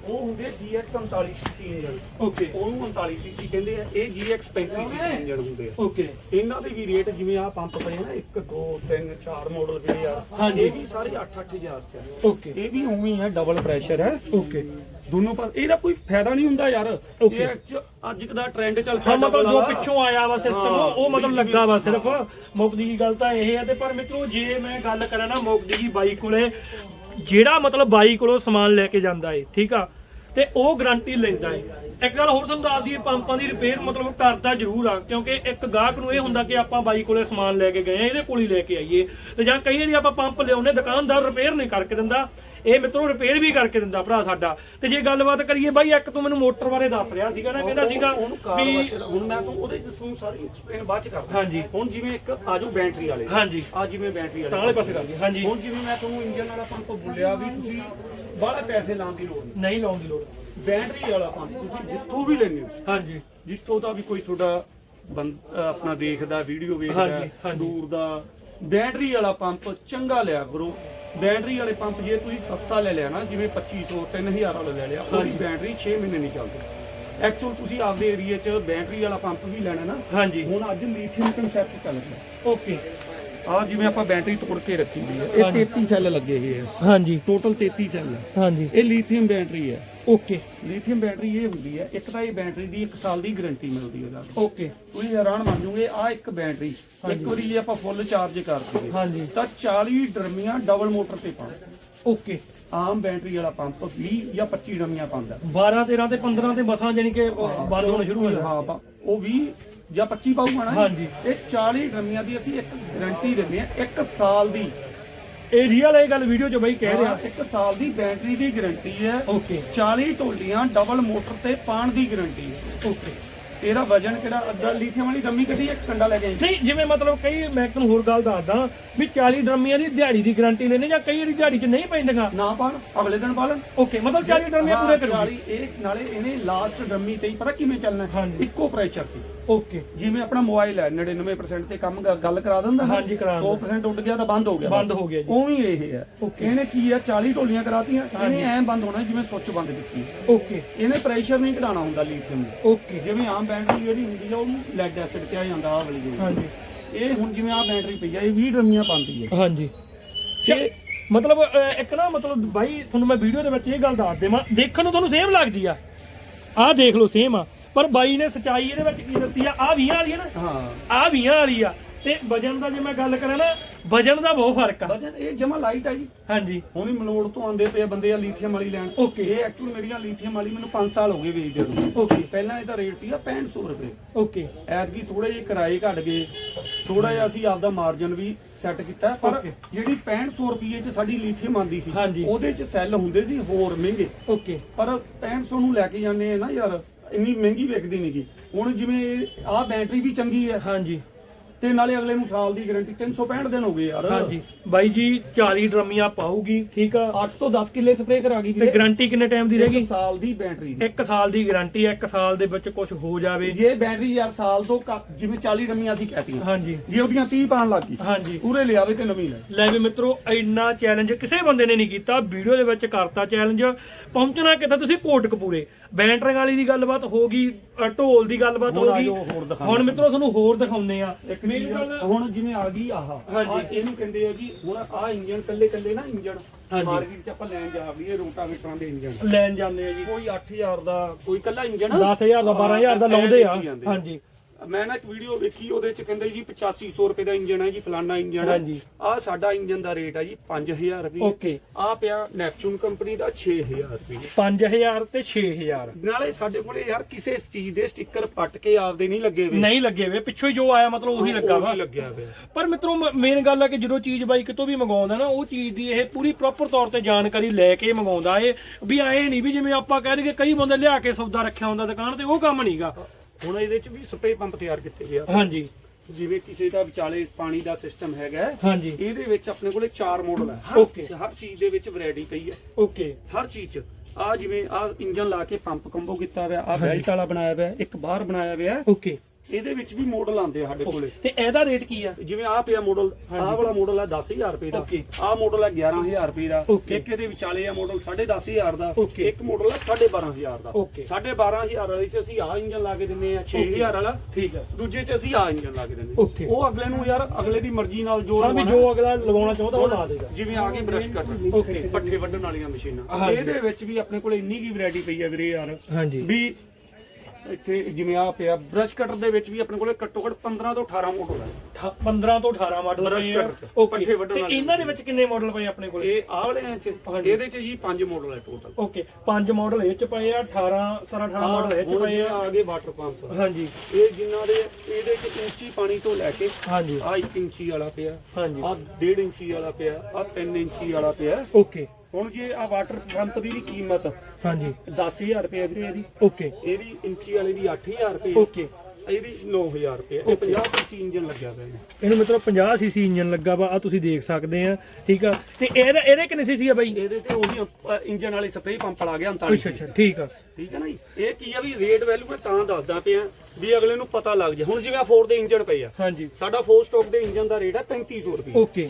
ਉਹ ਹੁੰਦੇ GX 39 ਸੀਸੀ ਇੰਜਨ ਓਕੇ ਉਹਨੂੰ 39 ਸੀਸੀ ਕਹਿੰਦੇ ਆ। ਇਹ GX 35 ਸੀਸੀ ਇੰਜਨ ਹੁੰਦੇ ਆ। ਓਕੇ ਇਹਨਾਂ ਦੇ ਵੀ ਰੇਟ ਜਿਵੇਂ ਆ ਪੰਪ ਪਏ ਨਾ 1 2 3 4 ਮਾਡਲ ਜਿਹੜੇ ਆ ਹਾਂਜੀ। ਇਹ ਵੀ ਸਾਰੇ 8-8000 ਚ ਆ। ਓਕੇ ਇਹ ਵੀ ਉਵੇਂ ਹੀ ਹੈ ਡਬਲ ਪ੍ਰੈਸ਼ਰ ਹੈ। ਓਕੇ ਦੋਨੋਂ ਪਾਸੇ ਇਹਦਾ ਕੋਈ ਫਾਇਦਾ ਨਹੀਂ ਹੁੰਦਾ ਯਾਰ. ਇਹ ਅੱਜ ਦਾ ਟ੍ਰੈਂਡ ਚੱਲ ਪਿਆ ਹਾਂ ਮਤਲਬ ਜੋ। ਪਿੱਛੋਂ ਆਇਆ ਵਾ ਸਿਸਟਮ ਉਹ ਮਤਲਬ ਵੀ ਲੱਗਾ ਵਾ ਸਿਰਫ। ਮੁਕਦੀ ਦੀ ਗੱਲ ਤਾਂ ਇਹ ਹੈ ਤੇ ਪਰ ਮਿੱਤਰੋ ਜੇ ਮੈਂ ਗੱਲ ਕਰਾਂ ਨਾ ਮੁਕਦੀ ਦੀ ਬਾਈ ਕੋਲੇ ਜਿਹੜਾ ਮਤਲਬ ਬਾਈ ਕੋਲੋਂ ਸਮਾਨ ਲੈ ਕੇ ਜਾਂਦਾ ਏ, ਠੀਕ ਆ? ਤੇ ਉਹ ਗਾਰੰਟੀ ਲੈਂਦਾ ਏ। ਇੱਕ ਗੱਲ ਹੋਰ ਤੁਹਾਨੂੰ ਦੱਸ ਦਈਏ, ਪੰਪਾਂ ਦੀ ਰਿਪੇਅਰ ਮਤਲਬ ਕਰਦਾ ਜ਼ਰੂਰ ਆ, ਕਿਉਂਕਿ ਇੱਕ ਗਾਹਕ ਨੂੰ ਇਹ ਹੁੰਦਾ ਕਿ ਆਪਾਂ ਬਾਈ ਕੋਲੇ ਸਮਾਨ ਲੈ ਕੇ ਗਏ ਆ, ਇਹਦੇ ਕੋਲ ਹੀ ਲੈ ਕੇ ਆਈਏ। ਤੇ ਜਾਂ ਕਈ ਵਾਰੀ ਆਪਾਂ ਪੰਪ ਲਿਆਉਨੇ ਦੁਕਾਨਦਾਰ ਰਿਪੇਅਰ ਨਹੀਂ ਕਰਕੇ ਦਿੰਦਾ। ਇਹ ਮਿੱਤਰੋ ਰਿਪੇਅਰ ਵੀ ਕਰਕੇ ਦਿੰਦਾ ਭਰਾ ਸਾਡਾ। ਤੇ ਜੇ ਗੱਲਬਾਤ ਕਰੀਏ ਬਾਈ ਇੱਕ ਤੂੰ ਮੈਨੂੰ ਮੋਟਰ ਬਾਰੇ ਦੱਸ ਰਿਹਾ ਸੀਗਾ ਨਾ ਕਹਿੰਦਾ ਸੀਗਾ ਉਹਨੂੰ ਕਾਰ ਵੀ ਹੁਣ ਮੈਂ ਤੁਹਾਨੂੰ ਉਹਦੇ ਚ ਤੁਹਾਨੂੰ ਸਾਰੀ ਐਕਸਪਲੇਨ ਬਾਅਦ ਚ ਕਰਦਾ। ਹਾਂਜੀ। ਹੁਣ ਜਿਵੇਂ ਇੱਕ ਆਜੋ ਬੈਟਰੀ ਵਾਲੇ ਹਾਂਜੀ। ਆ ਜਿਵੇਂ ਬੈਟਰੀ ਤਾਂ ਵਾਲੇ ਪਾਸੇ ਕਰਦੀ ਹਾਂਜੀ। ਹੁਣ ਜਿਵੇਂ ਮੈਂ ਤੁਹਾਨੂੰ ਇੰਜਨ ਵਾਲਾ ਪੰਪ ਬੋਲਿਆ ਵੀ ਤੁਸੀਂ ਬਾਹਲੇ ਪੈਸੇ ਲਾਉਣ ਦੀ ਲੋੜ ਨਹੀਂ। ਨਹੀਂ ਲਾਉਣ ਦੀ ਲੋੜ। ਬੈਟਰੀ ਵਾਲਾ ਪੰਪ ਤੁਸੀਂ ਜਿੱਥੋਂ ਵੀ ਲੈਣੇ ਹੋ। ਹਾਂਜੀ। ਜਿੱਥੋਂ ਦਾ ਵੀ ਕੋਈ ਤੁਹਾਡਾ ਬੰ- ਅਹ ਆਪਣਾ ਦੇਖਦਾ ਵੀਡੀਓ ਵੇਖਦਾ ਹਾਂਜੀ। ਦੂਰ ਦਾ। ਬੈਟਰੀ ਵਾਲਾ ਪੰਪ ਚੰਗਾ ਲਿਆ ਕਰੋ। ਬੈਟਰੀ ਵਾਲੇ ਪੰਪ ਜੇ ਤੁਸੀਂ ਸਸਤਾ ਲੈ ਲਿਆ ਨਾ ਜਿਵੇਂ 2500 3000 ਵਾਲਾ ਲੈ ਲਿਆ ਉਹਦੀ ਬੈਟਰੀ 6 ਮਹੀਨੇ ਨਹੀਂ ਚੱਲਦੀ। ਐਕਚੁਅਲ ਤੁਸੀਂ ਆਪਦੇ ਏਰੀਆ 'ਚ ਬੈਟਰੀ ਵਾਲਾ ਪੰਪ ਵੀ ਲੈਣਾ ਨਾ ਹਾਂਜੀ। ਹੁਣ ਅੱਜ ਲੀਥੀਅਮ ਕਨਸੈਪਟ ਚੱਲ ਰਿਹਾ ਓਕੇ ਆ ਜਿਵੇਂ ਆਪਾਂ ਬੈਟਰੀ ਤੋੜ ਕੇ ਰੱਖੀ ਹੋਈ ਹੈ ਇਹ ਹਾਂਜੀ। 33 ਸੈੱਲ ਲੱਗੇ ਹੋਏ ਆ। ਹਾਂਜੀ। ਟੋਟਲ 33 ਸੈੱਲ ਹਾਂਜੀ। ਇਹ ਲੀਥੀਅਮ ਬੈਟਰੀ ਹੈ। ਓਕੇ ਲੀਥੀਅਮ ਬੈਟਰੀ ਇਹ ਹੁੰਦੀ ਹੈ ਇੱਕ ਤਾਂ ਇਹ ਬੈਟਰੀ ਦੀ 1 ਸਾਲ ਦੀ ਗਾਰੰਟੀ ਮਿਲਦੀ ਹੈ ਤੁਹਾਨੂੰ ਓਕੇ ਤੁਸੀਂ ਹੈਰਾਨ ਮੰਨ ਜੂਗੇ ਆ ਇੱਕ ਬੈਟਰੀ ਇੱਕ ਵਾਰੀ ਜੇ ਆਪਾਂ ਫੁੱਲ ਚਾਰਜ ਕਰ ਦਈਏ ਹਾਂਜੀ। ਤਾਂ 40 ਡਰਮੀਆਂ ਡਬਲ ਮੋਟਰ ਤੇ ਪਾਉਂ ਓਕੇ ਆਮ ਬੈਟਰੀ ਵਾਲਾ ਪੰਪ 20 ਜਾਂ 25 ਡਰਮੀਆਂ ਪਾਉਂਦਾ 12 13 ਤੇ 15 ਤੇ ਮਸਾਂ ਜਾਨੀ ਕਿ ਬੰਦ ਹੋਣਾ ਸ਼ੁਰੂ ਹੋ ਜਾਂਦਾ ਹਾਂ ਉਹ 20 ਜਾਂ 25 ਪਾਊਗਾ ਨਾ ਹਾਂਜੀ। ਇਹ 40 ਡਰਮੀਆਂ ਦੀ ਅਸੀਂ ਇੱਕ ਗਾਰੰਟੀ ਦਿੰਦੇ ਆ ਇੱਕ ਸਾਲ ਦੀ। ਇਹ ਰੀਅਲ ਇਹ ਗੱਲ ਵੀਡੀਓ 'ਚ ਬਾਈ ਕਹਿ ਰਿਹਾ। ਇੱਕ ਸਾਲ ਦੀ ਬੈਟਰੀ ਦੀ ਗਾਰੰਟੀ ਹੈ। ਓਕੇ 40 ਟੋਲੀਆਂ ਡਬਲ ਮੋਟਰ ਤੇ ਪਾਣ ਦੀ ਗਾਰੰਟੀ ਹੈ। ਓਕੇ ਇਹਦਾ ਵਜਨ ਕਿਹੜਾ? ਅੱਧਾ ਲੀਥੀਅਮ ਵਾਲੀ ਡੰਮੀ ਕੱਢੀ ਇੱਕ ਕੰਡਾ ਲੈ ਕੇ ਆਈ। ਨਹੀਂ ਜਿਵੇਂ ਮਤਲਬ ਕਈ ਮੈਂ ਤੁਹਾਨੂੰ ਹੋਰ ਗੱਲ ਦੱਸਦਾ ਵੀ 40 ਡਰਮੀਆਂ ਦੀ ਦਿਹਾੜੀ ਦੀ ਗਾਰੰਟੀ ਲੈਣੇ ਜਾਂ ਕਈ ਦਿਹਾੜੀ 'ਚ ਨਹੀਂ ਪੈਂਦੀਆਂ। ਨਾ ਪਾਣ ਅਗਲੇ ਦਿਨ ਪਾ ਲੈਣ ਓਕੇ ਮਤਲਬ 40 ਡਰਮੀਆਂ ਪੂਰੇ ਕਰੋ। 40 ਇਹ ਨਾਲੇ ਇਹਨੇ ਲਾਸਟ ਡਰਮੀ ਤੇ ਹੀ ਪਤਾ ਕਿਵੇਂ ਚੱਲਣਾ। ਇੱਕੋ ਪ੍ਰੈਸ਼ਰ ਤੇ। ਓਕੇ। ਜਿਵੇਂ ਆਪਣਾ ਮੋਬਾਈਲ ਹੈ 99% ਤੇ ਕੰਮ ਗ- ਗੱਲ ਕਰਾ ਦਿੰਦਾ ਨਾ, ਹਾਂਜੀ, ਕਰਾ ਦਿੰਦਾ। 100% ਉੱਡ ਗਿਆ ਤਾਂ ਬੰਦ ਹੋ ਗਿਆ ਬੰਦ ਹੋ ਗਿਆ ਜੀ। ਉਵੇਂ ਹੀ ਇਹ ਹੈ। ਇਹਨੇ ਕੀ ਹੈ 40 ਢੋਲੀਆਂ ਕਰਾਤੀਆਂ ਇਹਨੇ ਐਂ ਬੰਦ ਹੋਣਾ ਜਿਵੇਂ ਸੁੱਚ ਬੰਦ ਕੀਤੀ ਓਕੇ। ਇਹਨੇ ਪ੍ਰੈਸ਼ਰ ਨਹੀਂ ਘਟਾਉਣਾ ਹੁੰਦਾ ਲੀਥੀਅਮ ਦਾ ਓਕੇ। ਜਿਵੇਂ ਆਮ ਬੈਟਰੀ ਜਿਹੜੀ ਹੁੰਦੀ ਆ ਉਹਨੂੰ ਲੈਡ ਐਸਿਡ ਕਿਹਾ ਜਾਂਦਾ ਆਹ ਵਾਲੀ ਜਿਹੜੀ। ਹਾਂਜੀ। ਇਹ ਹੁਣ ਜਿਵੇਂ ਆਹ ਬੈਟਰੀ ਪਈ ਆ ਇਹ 20 ਡਰਮੀਆਂ ਪਾਉਂਦੀ ਹੈ। ਹਾਂਜੀ। ਤੇ ਮਤਲਬ ਅਹ, ਇੱਕ ਨਾ ਮਤਲਬ ਬਾਈ ਤੁਹਾਨੂੰ ਮੈਂ ਵੀਡੀਓ ਦੇ ਵਿੱਚ ਇਹ ਗੱਲ ਦੱਸ ਦੇਵਾਂ। ਦੇਖਣ ਨੂੰ ਤੁਹਾਨੂੰ ਸੇਮ ਲੱਗਦੀ ਆ। ਆਹ ਦੇਖ ਲਓ ਸੇਮ ਆ। ਪਰ ਬਾਈ ਨੇ ਸਚਾਈ ਇਹਦੇ ਵਿੱਚ ਕੀ ਦੱਸੀ ਆ? ਆਹ 20 ਵਾਲੀ ਆ ਨਾ? ਹਾਂ। ਆਹ 20 ਵਾਲੀ ਆ। ਤੇ ਵਜਨ ਦਾ ਜੇ ਮੈਂ ਗੱਲ ਕਰਾਂ ਨਾ ਵਜਨ ਦਾ ਬਹੁਤ ਫ਼ਰਕ ਆ। ਵਜਨ ਇਹ ਜਮਾ ਲਾਈਟ ਆ ਜੀ। ਹਾਂਜੀ। ਹੁਣ ਹੀ ਮਲੋੜ ਤੋਂ ਆਉਂਦੇ ਪਏ ਆ ਬੰਦੇ ਆ ਲੀਥੀਅਮ ਵਾਲੀ ਲੈਣ। Okay. ਇਹ ਐਕਚੁਅਲ ਮੇਰੀਆਂ ਲੀਥੀਅਮ ਵਾਲੀ ਮੈਨੂੰ 5 ਸਾਲ ਹੋ ਗਏ ਵੇਚਦੇ ਨੂੰ। ਓਕੇ। ਪਹਿਲਾਂ ਇਹਦਾ ਰੇਟ ਸੀਗਾ 6500 ਰੁਪਏ। ਓਕੇ। ਐਤਕੀ ਥੋੜੇ ਜਿਹੇ ਕਿਰਾਏ ਘਟ ਗਏ। ਥੋੜਾ ਜਿਹਾ ਅਸੀਂ ਆਪਦਾ ਮਾਰਜਨ ਵੀ ਸੈੱਟ ਕੀਤਾ। ਪਰ Okay. ਜਿਹੜੀ 6500 ਰੁਪਏ ਚ ਸਾਡੀ ਲੀਥੀਅਮ ਆਂਦੀ ਸੀ ਹਾਂਜੀ। ਉਹਦੇ ਚ ਸੈੱਲ ਹੁੰਦੇ ਸੀ ਹੋਰ ਮਹਿੰਗੇ। ਓਕੇ। ਪਰ 6500 ਨੂੰ ਲੈ ਕੇ ਜਾਂਦੇ ਆ ਨਾ ਯਾਰ। ਇੰਨੀ ਮਹਿੰਗੀ ਵਿਕਦੀ ਨਹੀਂਗੀ ਹੁਣ ਜਿਵੇਂ ਆਹ ਬੈਟਰੀ ਵੀ ਚੰਗੀ ਹੈ ਹਾਂਜੀ। ਤੇ ਨਾਲੇ ਅਗਲੇ ਨੂੰ ਸਾਲ ਦੀ ਗਾਰੰਟੀ 365 ਦਿਨ ਹੋ ਗਏ ਯਾਰ। ਹਾਂਜੀ। ਬਾਈ ਜੀ 40 ਡਰਮੀਆਂ ਪਾਊਗੀ ਠੀਕ ਆ? 8 ਤੋਂ 10 ਕਿੱਲੇ ਸਪਰੇਅ ਕਰਾ ਗਈ ਤੇ ਗਾਰੰਟੀ ਕਿੰਨੇ ਟਾਈਮ ਦੀ ਰਹੇਗੀ? ਸਾਲ ਦੀ ਬੈਟਰੀ ਦੀ। ਇੱਕ ਸਾਲ ਦੀ ਗਾਰੰਟੀ ਹੈ ਇੱਕ ਸਾਲ ਦੇ ਵਿੱਚ ਕੁਝ ਹੋ ਜਾਵੇ। ਜੇ ਬੈਟਰੀ ਯਾਰ ਸਾਲ ਤੋਂ ਜਿਵੇਂ 40 ਰਮੀਆਂ ਅਸੀਂ ਕਹਤੀਆਂ ਹਾਂਜੀ। ਜੇ ਉਹਦੀਆਂ 30 ਪਾਣ ਲੱਗ ਗਈ ਹਾਂਜੀ। ਪੂਰੇ ਲਿਆਵੇ ਤੇ ਨਵੀਂ ਲੈ। ਲੈ ਵੀ ਮਿੱਤਰੋ ਇੰਨਾ ਚੈਲੰਜ ਕਿਸੇ ਬੰਦੇ ਨੇ ਨਹੀਂ ਕੀਤਾ। ਵੀਡੀਓ ਦੇ ਵਿੱਚ ਕਰਤਾ ਚੈਲੰਜ ਪਹੁੰਚਣਾ ਕਿੱਥੇ? ਤੁਸੀਂ ਕੋਟਕਪੂਰੇ। ਬੈਟਰੀ ਵਾਲੀ ਦੀ ਗੱਲਬਾਤ ਹੋ ਗਈ ਅ, ਢੋਲ ਦੀ ਗੱਲਬਾਤ ਹੁਣ ਹੋ ਗਈ। ਹੋਰ ਦਿਖਾਉਂਦੇ ਹੁਣ ਮਿੱਤਰੋ ਤੁਹਾਨੂੰ ਹੋਰ ਦਿਖਾਉਂਦੇ ਆ ਇੱਕ ਮੇਰੀ ਚੀਜ਼ ਗੱਲ ਹੁਣ ਜਿਵੇਂ ਆ ਗਈ ਆਹ ਹਾਂਜੀ। ਆਹ ਇਹਨੂੰ ਕਹਿੰਦੇ ਆ ਜੀ ਹੁਣ ਆਹ ਇੰਜਨ ਕੱਲੇ ਕੱਲੇ ਨਾ ਇੰਜਨ ਹਾਂਜੀ। ਮਾਰਕੀਟ ਚ ਆਪਾਂ ਲੈਣ ਜਾ ਵੜੀਏ ਰੋਟਾਵੇਟਰਾਂ ਦੇ ਇੰਜਨ ਲੈਣ ਜਾਂਦੇ ਆ ਜੀ। ਕੋਈ 8000 ਦਾ ਕੋਈ ਕੱਲਾ ਇੰਜਨ 10000 ਦਾ 12000 ਦਾ ਲਾਉਂਦੇ ਆ। ਹਾਂਜੀ। ਮੈਂ ਨਾ ਇੱਕ ਵੀਡੀਓ ਵੇਖੀ ਉਹਦੇ ਚ ਕਹਿੰਦੇ ਜੀ 8500 ਰੁਪਏ ਦਾ ਇੰਜਨ ਹੈ ਜੀ ਫਲਾਨਾ ਇੰਜਨ ਹੈ। ਹਾਂਜੀ। ਆਹ ਸਾਡਾ ਇੰਜਨ ਦਾ ਰੇਟ ਹੈ ਜੀ 5000 ਰੁਪਏ। ਓਕੇ। ਆਹ ਪਿਆ ਨੈਪਚੂਨ ਕੰਪਨੀ ਦਾ 6000 ਰੁਪਏ। 5000 ਤੇ 6000 ਨਾਲੇ ਸਾਡੇ ਕੋਲੇ ਯਾਰ ਕਿਸੇ ਚੀਜ਼ ਦੇ ਸਟicker ਪੱਟ ਕੇ ਆਪਦੇ ਨਹੀਂ ਲੱਗੇ ਵੇ। ਨਹੀਂ ਲੱਗੇ ਵੇ ਪਿੱਛੋਂ ਹੀ ਜੋ ਆਇਆ ਮਤਲਬ ਉਹੀ ਲੱਗਾ ਵਾ। ਲੱਗਿਆ ਹੋਇਆ ਪਰ ਮਿੱਤਰੋ ਮੇਨ ਗੱਲ ਹੈ ਕਿ ਜਦੋਂ ਚੀਜ਼ ਬਾਈ ਕਿਤੋਂ ਵੀ ਮੰਗਾਉਂਦਾ ਨਾ ਉਹ ਚੀਜ਼ ਦੀ ਇਹ ਪੂਰੀ ਪ੍ਰੋਪਰ ਤੌਰ ਤੇ ਜਾਣਕਾਰੀ ਲੈ ਕੇ ਮੰਗਾਉਂਦਾ ਏ ਵੀ ਐ ਨਹੀਂ ਵੀ ਜਿਵੇਂ ਆਪਾਂ ਕਹਿ ਦਈਏ ਕਈ ਬੰਦੇ ਲਿਆ ਕੇ ਸੌਦਾ ਰੱਖਿਆ ਹੁੰਦਾ ਦੁਕਾਨ ਤੇ ਉਹ ਕੰਮ ਨਹੀਂਗਾ ਹੁਣ ਇਹਦੇ ਚ ਵੀ ਸਪਰੇ ਪੰਪ ਤਿਆਰ ਕੀਤੇ ਗਏ ਆ। ਹਾਂਜੀ। ਜਿਵੇਂ ਕਿਸੇ ਦਾ ਵਿਚਾਲੇ ਪਾਣੀ ਦਾ ਸਿਸਟਮ ਹੈਗਾ ਹੈ, ਹਾਂਜੀ। ਇਹਦੇ ਵਿੱਚ ਆਪਣੇ ਕੋਲੇ ਚਾਰ ਮਾਡਲ ਹੈ ਹਰ Okay. ਹਰ ਚੀਜ਼ ਦੇ ਵਿੱਚ ਵੈਰਾਈਟੀ ਪਈ ਹੈ। ਓਕੇ ਹਰ ਚੀਜ਼ ਚ। ਆ ਜਿਵੇਂ ਆ ਇੰਜਨ ਲਾ ਕੇ ਪੰਪ ਕੰਬੋ ਕੀਤਾ ਹੋਇਆ ਆ ਬੈਲਟ ਵਾਲਾ ਬਣਾਇਆ ਹੋਇਆ ਇੱਕ ਬਾਹਰ ਬਣਾਇਆ ਹੋਇਆ। ਓਕੇ ਇਹਦੇ ਵਿੱਚ ਵੀ ਮਾਡਲ ਆਉਂਦੇ ਆ ਸਾਡੇ ਕੋਲੇ ਤੇ ਇਹਦਾ ਰੇਟ ਕੀ ਆ ਜਿਵੇਂ ਆ ਪਿਆ ਮਾਡਲ ਆਹ ਵਾਲਾ ਮਾਡਲ ਆ 10000 ਰੁਪਏ ਦਾ Okay. ਆਹ ਮਾਡਲ ਆ 11000 ਰੁਪਏ ਦਾ Okay. ਇੱਕ ਇਹਦੇ ਵਿਚਾਲੇ ਆ ਮਾਡਲ 10500 ਦਾ Okay. ਇੱਕ ਮਾਡਲ ਆ 12500 ਦਾ Okay. 12500 ਵਾਲੇ ਚ ਅਸੀਂ ਆਹ ਇੰਜਨ ਲਾ ਕੇ ਦਿੰਨੇ ਆ 6000 ਵਾਲਾ ਠੀਕ ਆ ਦੂਜੇ ਚ ਅਸੀਂ ਆਹ ਇੰਜਨ ਲਾ ਕੇ ਦਿੰਨੇ Okay. ਉਹ ਅਗਲੇ ਨੂੰ ਯਾਰ ਅਗਲੇ ਦੀ ਮਰਜ਼ੀ ਨਾਲ ਜੋ ਹਾਂ ਵੀ ਲਵਾਉਣਾ। ਜੋ ਅਗਲਾ ਲਗਾਉਣਾ ਚਾਹੁੰਦਾ ਉਹ ਲਾ ਦੇਗਾ ਜਿਵੇਂ ਆ ਗਈ ਬ੍ਰਸ਼ ਕਟਰ Okay. ਪੱਠੇ ਵੱਢਣ ਵਾਲੀਆਂ ਮਸ਼ੀਨਾਂ ਹਾਂਜੀ। ਇਹਦੇ ਵਿੱਚ ਵੀ ਆਪਣੇ ਕੋਲ ਇੰਨੀ ਕੀ ਵੈਰਾਈਟੀ ਪਈ ਹੈ ਵੀਰੇ ਯਾਰ ਹਾਂਜੀ ਵੀ ਇੱਥੇ ਜਿਵੇਂ ਆ ਪਿਆ ਬ੍ਰਸ਼ ਕਟਰ ਦੇ ਵਿੱਚ ਵੀ ਆਪਣੇ ਕੋਲੇ ਘੱਟੋ ਘੱਟ 15 ਤੋਂ 18 ਮਾਡਲ ਹੈ 15 ਤੋਂ 18 ਮਾਡਲ Brush ਪਏ ਆ। cutter, ਓਕੇ ਪੱਠੇ ਵੱਢਣ ਤੇ ਵਾਲੇ ਇਹਨਾਂ ਦੇ ਵਿੱਚ ਕਿੰਨੇ ਮਾਡਲ ਪਏ ਆਪਣੇ ਕੋਲ? ਇਹ ਆਹ ਵਾਲੇ ਚ ਹਾਂਜੀ। ਇਹਦੇ ਚ ਜੀ ਪੰਜ ਮਾਡਲ ਹੈ ਟੋਟਲ ਓਕੇ ਪੰਜ ਮਾਡਲ ਇਹ ਚ ਪਏ ਆ 18 17 18 ਮਾਡਲ ਇਹ ਚ ਪਏ ਆ। ਆ ਗਏ ਵਾਟਰ ਪੰਪ ਹਾਂਜੀ। ਇਹ ਜਿਨ੍ਹਾਂ ਦੇ ਇਹਦੇ ਚ ਇੰਚੀ ਪਾਣੀ ਤੋਂ ਲੈ ਕੇ ਹਾਂਜੀ। ਆ 1 ਇੰਚੀ ਵਾਲਾ ਪਿਆ ਹਾਂਜੀ। ਆ 1.5 ਇੰਚੀ ਵਾਲਾ ਪਿਆ ਆ 3 ਇੰਚੀ ਵਾਲਾ ਪਿਆ। ਓਕੇ ਹੁਣ ਜੇ ਆ ਵਾਟਰ ਪੰਪ ਦੀ ਵੀ ਕੀਮਤ ਹਾਂਜੀ। 10000 ਰੁਪਏ ਵੀਰੇ ਇਹਦੀ। ਓਕੇ। ਇਹਦੀ ਇੰਚੀ ਵਾਲੇ ਦੀ 8000 ਰੁਪਏ ਓਕੇ। ਇਹਦੀ 9000 ਰੁਪਏ ਇਹ 50 ਸੀਸੀ ਇੰਜਨ ਲੱਗਿਆ ਹੈ ਇਹਨੂੰ ਮਤਲਬ 50 ਸੀਸੀ ਇੰਜਨ ਲੱਗਾ ਵਾ ਆ ਤੁਸੀਂ ਦੇਖ ਸਕਦੇ ਆ ਠੀਕ ਆ? ਤੇ ਇਹਦੇ ਇਹਦੇ ਕਿੰਨੇ ਸੀਸੀ ਆ ਬਾਈ? ਇਹਦੇ ਤੇ ਉਹਦੀ ਇੰਜਨ ਵਾਲੇ ਸਪਰੇਅ ਪੰਪ ਲਾ ਗਿਆ 39 ਅੱਛਾ ਠੀਕ ਆ। ਠੀਕ ਹੈ ਨਾ ਜੀ? ਇਹ ਕੀ ਆ ਵੀ ਰੇਟ ਵੈਲਿਊ ਮੈਂ ਤਾਂ ਦੱਸਦਾ ਪਿਆ ਵੀ ਅਗਲੇ ਨੂੰ ਪਤਾ ਲੱਗ ਜਾ। ਹੁਣ ਜਿਵੇਂ ਆ 4 ਦੇ ਇੰਜਨ ਪਏ ਆ। ਹਾਂਜੀ। ਸਾਡਾ 4 ਸਟਾਕ ਦੇ ਇੰਜਨ ਦਾ ਰੇਟ ਹੈ 3500 ਰੁਪਏ। ਓਕੇ।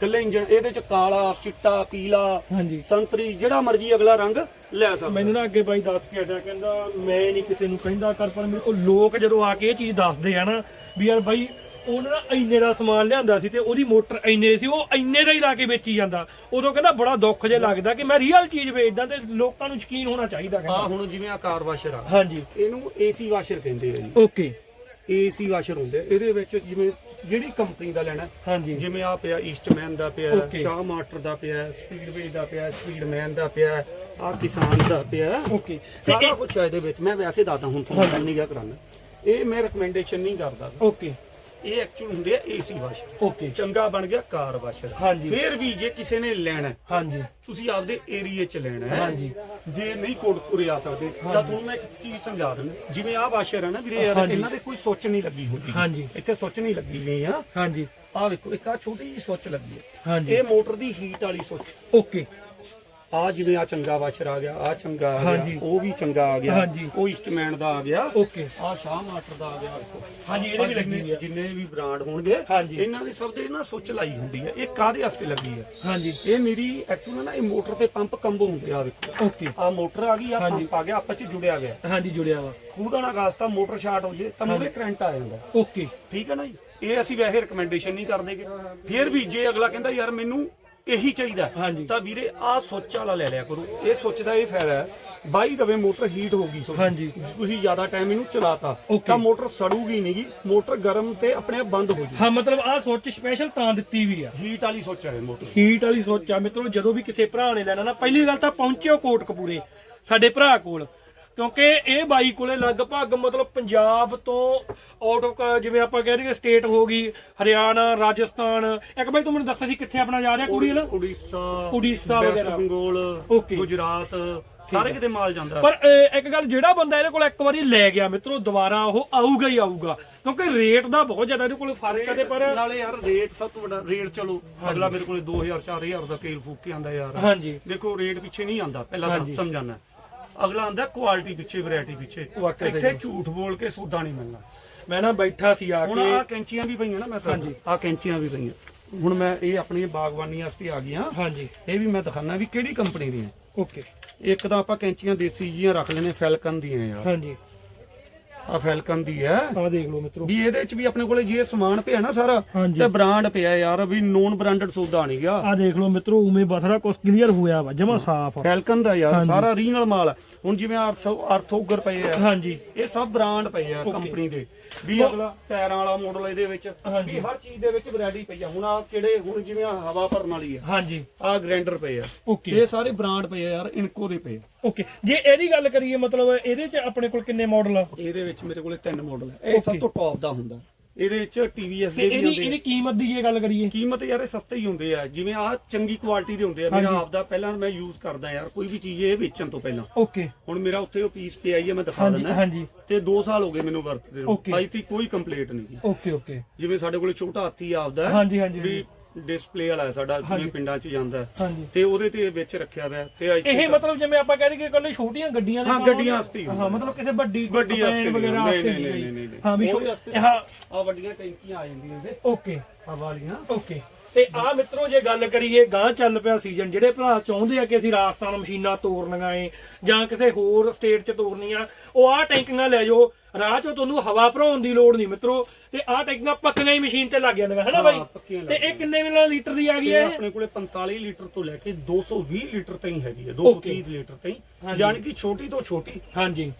ਇਕੱਲੇ ਇੰਜਨ ਇਹਦੇ ਚ ਕਾਲਾ ਚਿੱਟਾ ਪੀਲਾ ਹਾਂਜੀ। ਸੰਤਰੀ ਜਿਹੜਾ ਮਰਜ਼ੀ ਅਗਲਾ ਰੰਗ ਲੈ ਸਕਦਾ। ਮੈਨੂੰ ਨਾ ਅੱਗੇ ਬਾਈ ਦੱਸ ਕੇ ਹਟਿਆ ਕਹਿੰਦਾ ਮੈਂ ਨਹੀਂ ਕਿਸੇ ਨੂੰ ਕਹਿੰਦਾ ਕਰ ਪਰ ਮੇਰੇ ਕੋਲ ਲੋਕ ਜਦੋਂ ਆ ਕੇ ਇਹ ਚੀਜ਼ ਦੱਸਦੇ ਆ ਨਾ ਵੀ ਯਾਰ ਬਾਈ ਉਹਨੇ ਨਾ ਇੰਨੇ ਦਾ ਸਮਾਨ ਲਿਆਂਦਾ ਸੀ ਤੇ ਉਹਦੀ ਮੋਟਰ ਇੰਨੇ ਸੀ ਉਹ ਇੰਨੇ ਦਾ ਹੀ ਲਾ ਕੇ ਵੇਚੀ ਜਾਂਦਾ। ਉਦੋਂ ਕਹਿੰਦਾ ਬੜਾ ਦੁੱਖ ਜਿਹਾ ਲੱਗਦਾ ਕਿ ਮੈਂ ਰੀਅਲ ਚੀਜ਼ ਵੇਚਦਾ ਤੇ ਲੋਕਾਂ ਨੂੰ ਯਕੀਨ ਹੋਣਾ ਚਾਹੀਦਾ ਆ ਕਹਿੰਦਾ ਹੁਣ ਜਿਵੇਂ ਆ ਕਾਰ ਵਾਸ਼ਰ ਆ। ਹਾਂਜੀ। ਇਹਨੂੰ ਏਸੀ ਵਾਸ਼ਰ ਕਹਿੰਦੇ ਆ ਜੀ। ਓਕੇ ਏਸੀ ਵਾਸ਼ਰ ਹੁੰਦੇ ਆ। ਇਹਦੇ ਵਿੱਚ ਜਿਵੇਂ ਜਿਹੜੀ ਕੰਪਨੀ ਦਾ ਲੈਣਾ ਹਾਂਜੀ। ਜਿਵੇਂ ਆ ਪਿਆ ਈਸਟਮੈਨ ਦਾ ਪਿਆ Okay. ਸ਼ਾਹ ਮਾਸਟਰ ਦਾ ਪਿਆ ਸਪੀਡਵੇ ਦਾ ਪਿਆ ਸਪੀਡਮੈਨ ਦਾ ਪਿਆ ਆ ਕਿਸਾਨ ਦਾ ਪਿਆ। ਓਕੇ ਤੇ ਸਾਰਾ ਇਹ ਕੁਝ ਆ ਇਹਦੇ ਵਿੱਚ। ਮੈਂ ਵੈਸੇ ਦੱਸਦਾ ਹੁਣ ਤੁਹਾਨੂੰ ਨਹੀਂ ਗਿਆ ਕਰਾਉਣਾ। ਇਹ ਮੈਂ ਰეკਮੈਂਡੇਸ਼ਨ ਨਹੀਂ ਕਰਦਾ। ਓਕੇ ਇਹ ਐਕਚੁਅਲ ਹੁੰਦੇ ਆ ਏਸੀ ਵਾਸ਼ਰ। ਓਕੇ ਚੰਗਾ ਬਣ ਗਿਆ ਕਾਰ ਵਾਸ਼ਰ। ਹਾਂਜੀ। ਫਿਰ ਵੀ ਜੇ ਕਿਸੇ ਨੇ ਲੈਣਾ ਹੈ, ਹਾਂਜੀ। ਤੁਸੀਂ ਆਪਦੇ ਏਰੀਏ 'ਚ ਲੈਣਾ ਹੈ। ਹਾਂਜੀ। ਜੇ ਨਹੀਂ ਕੋਟਪੁਰੇ ਆ ਸਕਦੇ ਤਾਂ ਤੁਹਾਨੂੰ ਮੈਂ ਇੱਕ ਚੀਜ਼ ਸਮਝਾ ਦਿੰਦਾ। ਜਿਵੇਂ ਆਹ ਵਾਸ਼ਰ ਹੈ ਨਾ ਵੀਰੇ ਯਾਰ ਹਾਂਜੀ। ਇਹਨਾਂ ਦੇ ਕੋਈ ਸੁੱਚ ਨਹੀਂ ਲੱਗੀ ਹੁੰਦੀ। ਹਾਂਜੀ। ਇੱਥੇ ਸੁੱਚ ਨਹੀਂ ਲੱਗੀ ਹੋਈ ਆ। ਹਾਂਜੀ। ਆਹ ਵੇਖੋ ਇੱਕ ਆ ਛੋਟੀ ਜਿਹੀ ਸੁੱਚ ਲੱਗੀ ਹੈ। ਹਾਂਜੀ। ਇਹ ਮੋਟਰ ਦੀ ਹੀਟ ਵਾਲੀ ਸੁੱਚ। ਓਕੇ ਆ ਜਿਵੇਂ ਆ ਚੰਗਾ ਵਾਸ਼ਰ ਆ ਗਿਆ ਆ ਚੰਗਾ ਆ ਹਾਂਜੀ। ਗਿਆ ਉਹ ਵੀ ਚੰਗਾ ਆ ਗਿਆ ਹਾਂਜੀ। ਉਹ ਈਸਟਮੈਨ ਦਾ ਆ ਗਿਆ ਓਕੇ। ਆ ਸ਼ਾਹ ਮਾਸਟਰ ਦਾ ਆ ਗਿਆ ਹਾਂਜੀ ਇਹਦੇ ਵੀ ਲੱਗੀ ਹੋਈ ਆ। ਜਿੰਨੇ ਵੀ ਬ੍ਰਾਂਡ ਹੋਣਗੇ ਹਾਂਜੀ। ਇਹਨਾਂ ਦੀ ਸਭ ਦੇ ਨਾ ਸੁੱਚ ਲਾਈ ਹੁੰਦੀ ਹੈ ਇਹ ਕਾਦੇ ਵਾਸਤੇ ਲੱਗੀ ਹੈ ਹਾਂਜੀ। ਇਹ ਮੇਰੀ ਐਕਚੁਅਲ ਨਾ ਇਹ ਮੋਟਰ ਤੇ ਪੰਪ ਕੰਬੋ ਹੁੰਦੇ ਆ ਵੇਖੋ ਓਕੇ। ਆ ਮੋਟਰ ਆ ਗਈ ਆ। ਪੰਪ ਆ ਗਿਆ ਆਪਸ ਚ ਜੁੜਿਆ ਗਿਆ। ਹਾਂਜੀ ਜੁੜਿਆ ਵਾ। ਖੂਦਾ ਨਾ ਗਾਸਤਾ ਮੋਟਰ ਸ਼ਾਰਟ ਹੋ ਜੇ ਤਾਂ ਮੂਰੇ ਕਰੰਟ ਆ ਜਾਂਦਾ। ਓਕੇ। ਠੀਕ ਹੈ ਨਾ ਜੀ? ਇਹ ਅਸੀਂ ਵੈਸੇ ਰეკਮੈਂਡੇਸ਼ਨ ਨਹੀਂ ਕਰਦੇਗੇ ਫਿਰ ਵੀ ਜੇ ਅਗਲਾ ਕਹਿੰਦਾ ਯਾਰ ਮੈਨੂੰ ਇਹੀ ਚਾਹੀਦਾ ਹਾਂਜੀ। ਤਾਂ ਵੀਰੇ ਆਹ ਸੁੱਚ ਵਾਲਾ ਲੈ ਲਿਆ ਕਰੋ ਇਹ ਸੁੱਚ ਦਾ ਇਹ ਫਾਇਦਾ ਹੈ ਬਾਈ ਦਵੇ ਮੋਟਰ ਹੀਟ ਹੋ ਗਈ। ਹਾਂਜੀ। ਤੁਸੀਂ ਜ਼ਿਆਦਾ ਟਾਈਮ ਇਹਨੂੰ ਚਲਾਤਾ Okay. ਤਾਂ ਮੋਟਰ ਸੜੂਗੀ ਨਹੀਂਗੀ ਮੋਟਰ ਗਰਮ ਤੇ ਆਪਣੇ ਆਪ ਬੰਦ ਹੋ ਜੂ ਹਾਂ ਮਤਲਬ ਆਹ ਸੋਚ ਸਪੈਸ਼ਲ ਤਾਂ ਦਿੱਤੀ ਵੀ ਆ ਹੀਟ ਵਾਲੀ ਸੁੱਚ ਹੈ ਇਹ ਮੋਟਰ ਹੀਟ ਵਾਲੀ ਸੋਚ ਆ ਮਿੱਤਰੋ ਜਦੋਂ ਵੀ ਕਿਸੇ ਭਰਾ ਨੇ ਲੈਣਾ ਨਾ ਪਹਿਲੀ ਗੱਲ ਤਾਂ ਪਹੁੰਚਿਓ ਕੋਟਕਪੂਰੇ ਸਾਡੇ ਭਰਾ ਕੋਲ ਕਿਉਂਕਿ ਇਹ ਬਾਈ ਕੋਲੇ ਲਗਭਗ ਮਤਲਬ ਪੰਜਾਬ ਤੋਂ ਆਊਟ ਆਫ ਜਿਵੇਂ ਆਪਾਂ ਕਹਿ ਰਹੀਏ ਸਟੇਟ ਹੋ ਗਈ ਹਰਿਆਣਾ ਰਾਜਸਥਾਨ। ਇੱਕ ਬਾਈ ਤੂੰ ਮੈਨੂੰ ਦੱਸਿਆ ਸੀ ਕਿੱਥੇ ਆਪਣਾ ਜਾ ਰਿਹਾ ਕੁੜੀ ਵਾਲਾ? ਉੜੀਸਾ ਉੜੀਸਾ ਵਗੈਰਾ। ਬੰਗਾਲ. ਗੁਜਰਾਤ ਸਾਰੇ ਕਿਤੇ ਮਾਲ ਜਾਂਦਾ। ਪਰ ਇੱਕ ਗੱਲ ਜਿਹੜਾ ਬੰਦਾ ਇਹਦੇ ਕੋਲ ਇੱਕ ਵਾਰੀ ਲੈ ਗਿਆ ਮਿੱਤਰੋ ਦੁਬਾਰਾ ਉਹ ਆਊਗਾ ਹੀ ਆਊਗਾ। ਕਿਉਂਕਿ ਰੇਟ ਦਾ ਬਹੁਤ ਜ਼ਿਆਦਾ ਇਹਦੇ ਕੋਲ ਫ਼ਰਕ ਹੈ ਤੇ ਪਰ ਨਾਲੇ ਯਾਰ ਰੇਟ ਸਭ ਤੋਂ ਵੱਡਾ ਰੇਟ ਚਲੋ ਅਗਲਾ ਮੇਰੇ ਕੋਲੇ 2000 4000 ਦਾ ਤੇਲ ਫੂਕ ਕੇ ਆਂਦਾ ਯਾਰ। ਹਾਂਜੀ। ਦੇਖੋ ਰੇਟ ਪਿੱਛੇ ਨਹੀਂ ਆਂਦਾ ਪਹਿਲਾਂ। ਸਮਝਾਣਾ ਅਗਲਾ ਆਂਦਾ ਕੁਆਲਿਟੀ ਪਿੱਛੇ ਵੈਰਾਈਟੀ ਪਿੱਛੇ। ਵਾਕਿਆ ਸਹੀ ਇੱਥੇ ਗੱਲ। ਝੂਠ ਬੋਲ ਕੇ ਸੌਦਾ ਨਹੀਂ ਮਿਲਣਾ। ਮੈਂ ਨਾ ਬੈਠਾ ਸੀ ਆ ਹੁਣ ਕੇ ਆਹ ਕੈਂਚੀਆਂ ਵੀ ਪਈਆਂ ਨਾ ਮੈਂ ਹਾਂਜੀ। ਆਹ ਕੈਂਚੀਆਂ ਵੀ ਪਈਆਂ। ਹੁਣ ਮੈਂ ਇਹ ਆਪਣੀ ਬਾਗਬਾਨੀ ਵਾਸਤੇ ਆ ਗਈਆਂ ਹਾਂਜੀ। ਇਹ ਵੀ ਮੈਂ ਦਿਖਾਣਾ ਵੀ ਕਿਹੜੀ ਕੰਪਨੀ ਦੀਆਂ। ਓਕੇ ਇੱਕ ਤਾਂ ਆਪਾਂ ਕੈਂਚੀਆਂ ਦੇਸੀ ਜੀਆਂ ਰੱਖ ਲੈਨੇ ਫੈਲਕਨ ਦੀਆਂ ਯਾਰ। ਹਾਂਜੀ। ਆ ਫੈਲਕਨ ਦੀ ਹੈ। ਆਹ ਦੇਖ ਲਓ ਮਿੱਤਰੋ। ਵੀ ਇਹਦੇ ਚ ਵੀ ਆਪਣੇ ਕੋਲੇ ਜੇ ਸਮਾਨ ਪਿਆ ਨਾ ਸਾਰਾ। ਤੇ ਬ੍ਰਾਂਡ ਪਿਆ ਯਾਰ ਵੀ ਨੋਨ ਬ੍ਰਾਂਡਡ ਸੌਦਾ ਨਹੀਂ ਗਿਆ। ਆ ਦੇਖ ਲਓ ਮਿੱਤਰੋ ਉਵੇਂ ਬਥਰਾ ਕੁਛ ਕਲੀਅਰ ਹੋਇਆ ਵਾ ਜਮਾ ਸਾਫ਼ ਫੈਲਕਨ ਦਾ ਯਾਰ। ਸਾਰਾ ਰੀਜਨਲ ਮਾਲ। ਹੁਣ ਜਿਵੇਂ ਅਰਥੋ ਅਰਥੋਗਰ ਪਏ ਆ ਹਾਂਜੀ। ਇਹ ਸਭ ਬ੍ਰਾਂਡ ਪਏ ਆ ਕੰਪਨੀ ਦੇ। ਵੀ ਅਗਲਾ ਟਾਇਰਾਂ ਵਾਲਾ ਮਾਡਲ ਇਹਦੇ ਵਿੱਚ ਹਾਂਜੀ। ਵੀ ਹਰ ਚੀਜ਼ ਦੇ ਵਿੱਚ ਵੈਰਾਈਟੀ ਪਈ ਆ। ਹੁਣ ਆ ਕਿਹੜੇ ਹੁਣ ਜਿਵੇਂ ਆਹ ਹਵਾ ਭਰਨ ਵਾਲੀ ਆ। ਹਾਂਜੀ। ਆ ਗ੍ਰਾਈਂਡਰ ਪਏ ਆ। ਓਕੇ ਇਹ ਸਾਰੇ ਬ੍ਰਾਂਡ ਪਏ ਆ ਯਾਰ ਇਨਕੋ ਦੇ ਪਏ ਆ। ਓਕੇ ਜੇ ਇਹਦੀ ਗੱਲ ਕਰੀਏ ਮਤਲਬ ਇਹਦੇ ਚ ਆਪਣੇ ਕੋਲ ਕਿੰਨੇ ਮਾਡਲ ਆ? ਇਹਦੇ ਵਿੱਚ ਮੇਰੇ ਕੋਲੇ ਤਿੰਨ ਮਾਡਲ ਹੈ ਇਹ ਸਭ ਤੋਂ ਟੌਪ ਦਾ ਹੁੰਦਾ। ਇਹਦੇ ਵਿੱਚ TVS ਤੇ ਦੇ ਵੀ ਇਹਦੀ ਆ। ਇਹਦੀ ਕੀਮਤ ਦੀ ਜੇ ਗੱਲ ਕਰੀਏ। ਕੀਮਤ ਯਾਰ ਇਹ ਸਸਤੇ ਹੀ ਹੁੰਦੇ ਆ। ਜਿਵੇਂ ਆ ਚੰਗੀ ਕੁਆਲਿਟੀ ਦੇ ਹੁੰਦੇ ਆ। ਮੇਰਾ ਆਪਦਾ ਪਹਿਲਾਂ ਮੈਂ ਯੂਜ਼ ਕਰਦਾ ਯਾਰ। ਕੋਈ ਵੀ ਚੀਜ਼ ਇਹ ਵੇਚਣ ਤੋਂ ਪਹਿਲਾਂ। ਓਕੇ। ਹੁਣ ਮੇਰਾ ਉੱਥੇ ਉਹ ਪੀਸ ਪਿਆ ਹੀ ਆ ਮੈਂ ਦਿਖਾ ਹਾਂਜੀ ਦਿੰਦਾ। ਹਾਂਜੀ। ਤੇ 2 ਸਾਲ ਹੋ ਗਏ ਮੈਨੂੰ ਵਰਤਦੇ ਨੂੰ। Okay. ਅੱਜ ਤੱਕ ਕੋਈ ਕੰਪਲੇਂਟ ਨਹੀਂ ਓਕੇ ਓਕੇ। ਜਿਵੇਂ ਸਾਡੇ ਕੋਲੇ ਛੋਟਾ ਹਾਥੀ ਆਪਦਾ ਹੈ, ਹਾਂਜੀ ਹਾਂਜੀ। ਵੀ ਡਿਸਪਲੇ ਵਾਲਾ ਹੈ ਸਾਡਾ। ਜਿਵੇਂ ਪਿੰਡਾਂ 'ਚ ਜਾਂਦਾ ਹੈ। ਹਾਂਜੀ। ਤੇ ਉਹਦੇ ਤੇ ਵਿੱਚ ਰੱਖਿਆ ਹੋਇਆ ਤੇ ਅੱਜ ਇਹ ਮਤਲਬ ਜਿਵੇਂ ਆਪਾਂ ਕਹਿ ਰਹੀਏ ਕੱਲੇ ਛੋਟੀਆਂ ਗੱਡੀਆਂ ਦੇ ਹਾਂ, ਨਾਲ ਗੱਡੀਆਂ ਵਾਸਤੇ ਹੀ ਹਾਂ ਮਤਲਬ ਕਿਸੇ ਵੱਡੀ ਵੱਡੀ ਵਗੈਰਾ ਨਹੀਂ, ਵਾਸਤੇ ਨਹੀਂ, ਨਹੀਂ ਨਹੀਂ, ਨਹੀਂ। ਹਾਂ ਵੀ ਛੋ- ਹਾਂ। ਆ ਵੱਡੀਆਂ ਟੈਂਕੀਆਂ ਆ ਜਾਂਦੀਆਂ ਇਹਦੇ ਓਕੇ। ਹਵਾ ਵਾਲੀਆਂ। ਓਕੇ। ਤੇ ਆ ਮਿੱਤਰੋ ਜੇ ਗੱਲ ਕਰੀਏ ਗਾਂ ਚੱਲ ਪਿਆ ਸੀਜ਼ਨ ਜਿਹੜੇ ਭਰਾ ਚਾਹੁੰਦੇ ਆ ਕਿ ਅਸੀਂ ਰਾਜਸਥਾਨ ਮਸ਼ੀਨਾਂ ਤੋਰਨੀਆਂ ਏ ਜਾਂ ਕਿਸੇ ਹੋਰ ਸਟੇਟ 'ਚ ਤੋਰਨੀਆਂ ਉਹ ਆ ਟੈਂਕੀਆਂ ਲੈ ਜਾਓ ਰਾਹ 'ਚੋਂ ਤੁਹਾਨੂੰ ਹਵਾ ਭਰਾਉਣ ਦੀ ਲੋੜ ਨਹੀਂ ਮਿੱਤਰੋ ਤੇ ਆ ਟੈਂਕੀਆਂ ਪੱਕੀਆਂ ਹੀ ਮਸ਼ੀਨ ਤੇ ਲੱਗ ਜਾਂਦੀਆਂ ਹੈਨਾ ਬਾਈ? ਹਾਂ, ਪੱਕੀਆਂ ਤੇ ਇਹ ਕਿੰਨੇ ਮਿਲੀ ਲੀਟਰ ਦੀ ਆ ਗਈ ਇਹ ਹੈ? ਆਪਣੇ ਕੋਲੇ 45 ਲੀਟਰ ਤੋਂ ਲੈ ਕੇ 220 ਲੀਟਰ ਤਾਈਂ ਹੈਗੀ ਹੈ Okay. 230 ਲੀਟਰ ਤਾਈਂ। ਹਾਂਜੀ। ਯਾਨੀ ਕਿ ਛੋਟੀ ਤੋਂ ਛੋਟੀ। ਹਾਂਜੀ।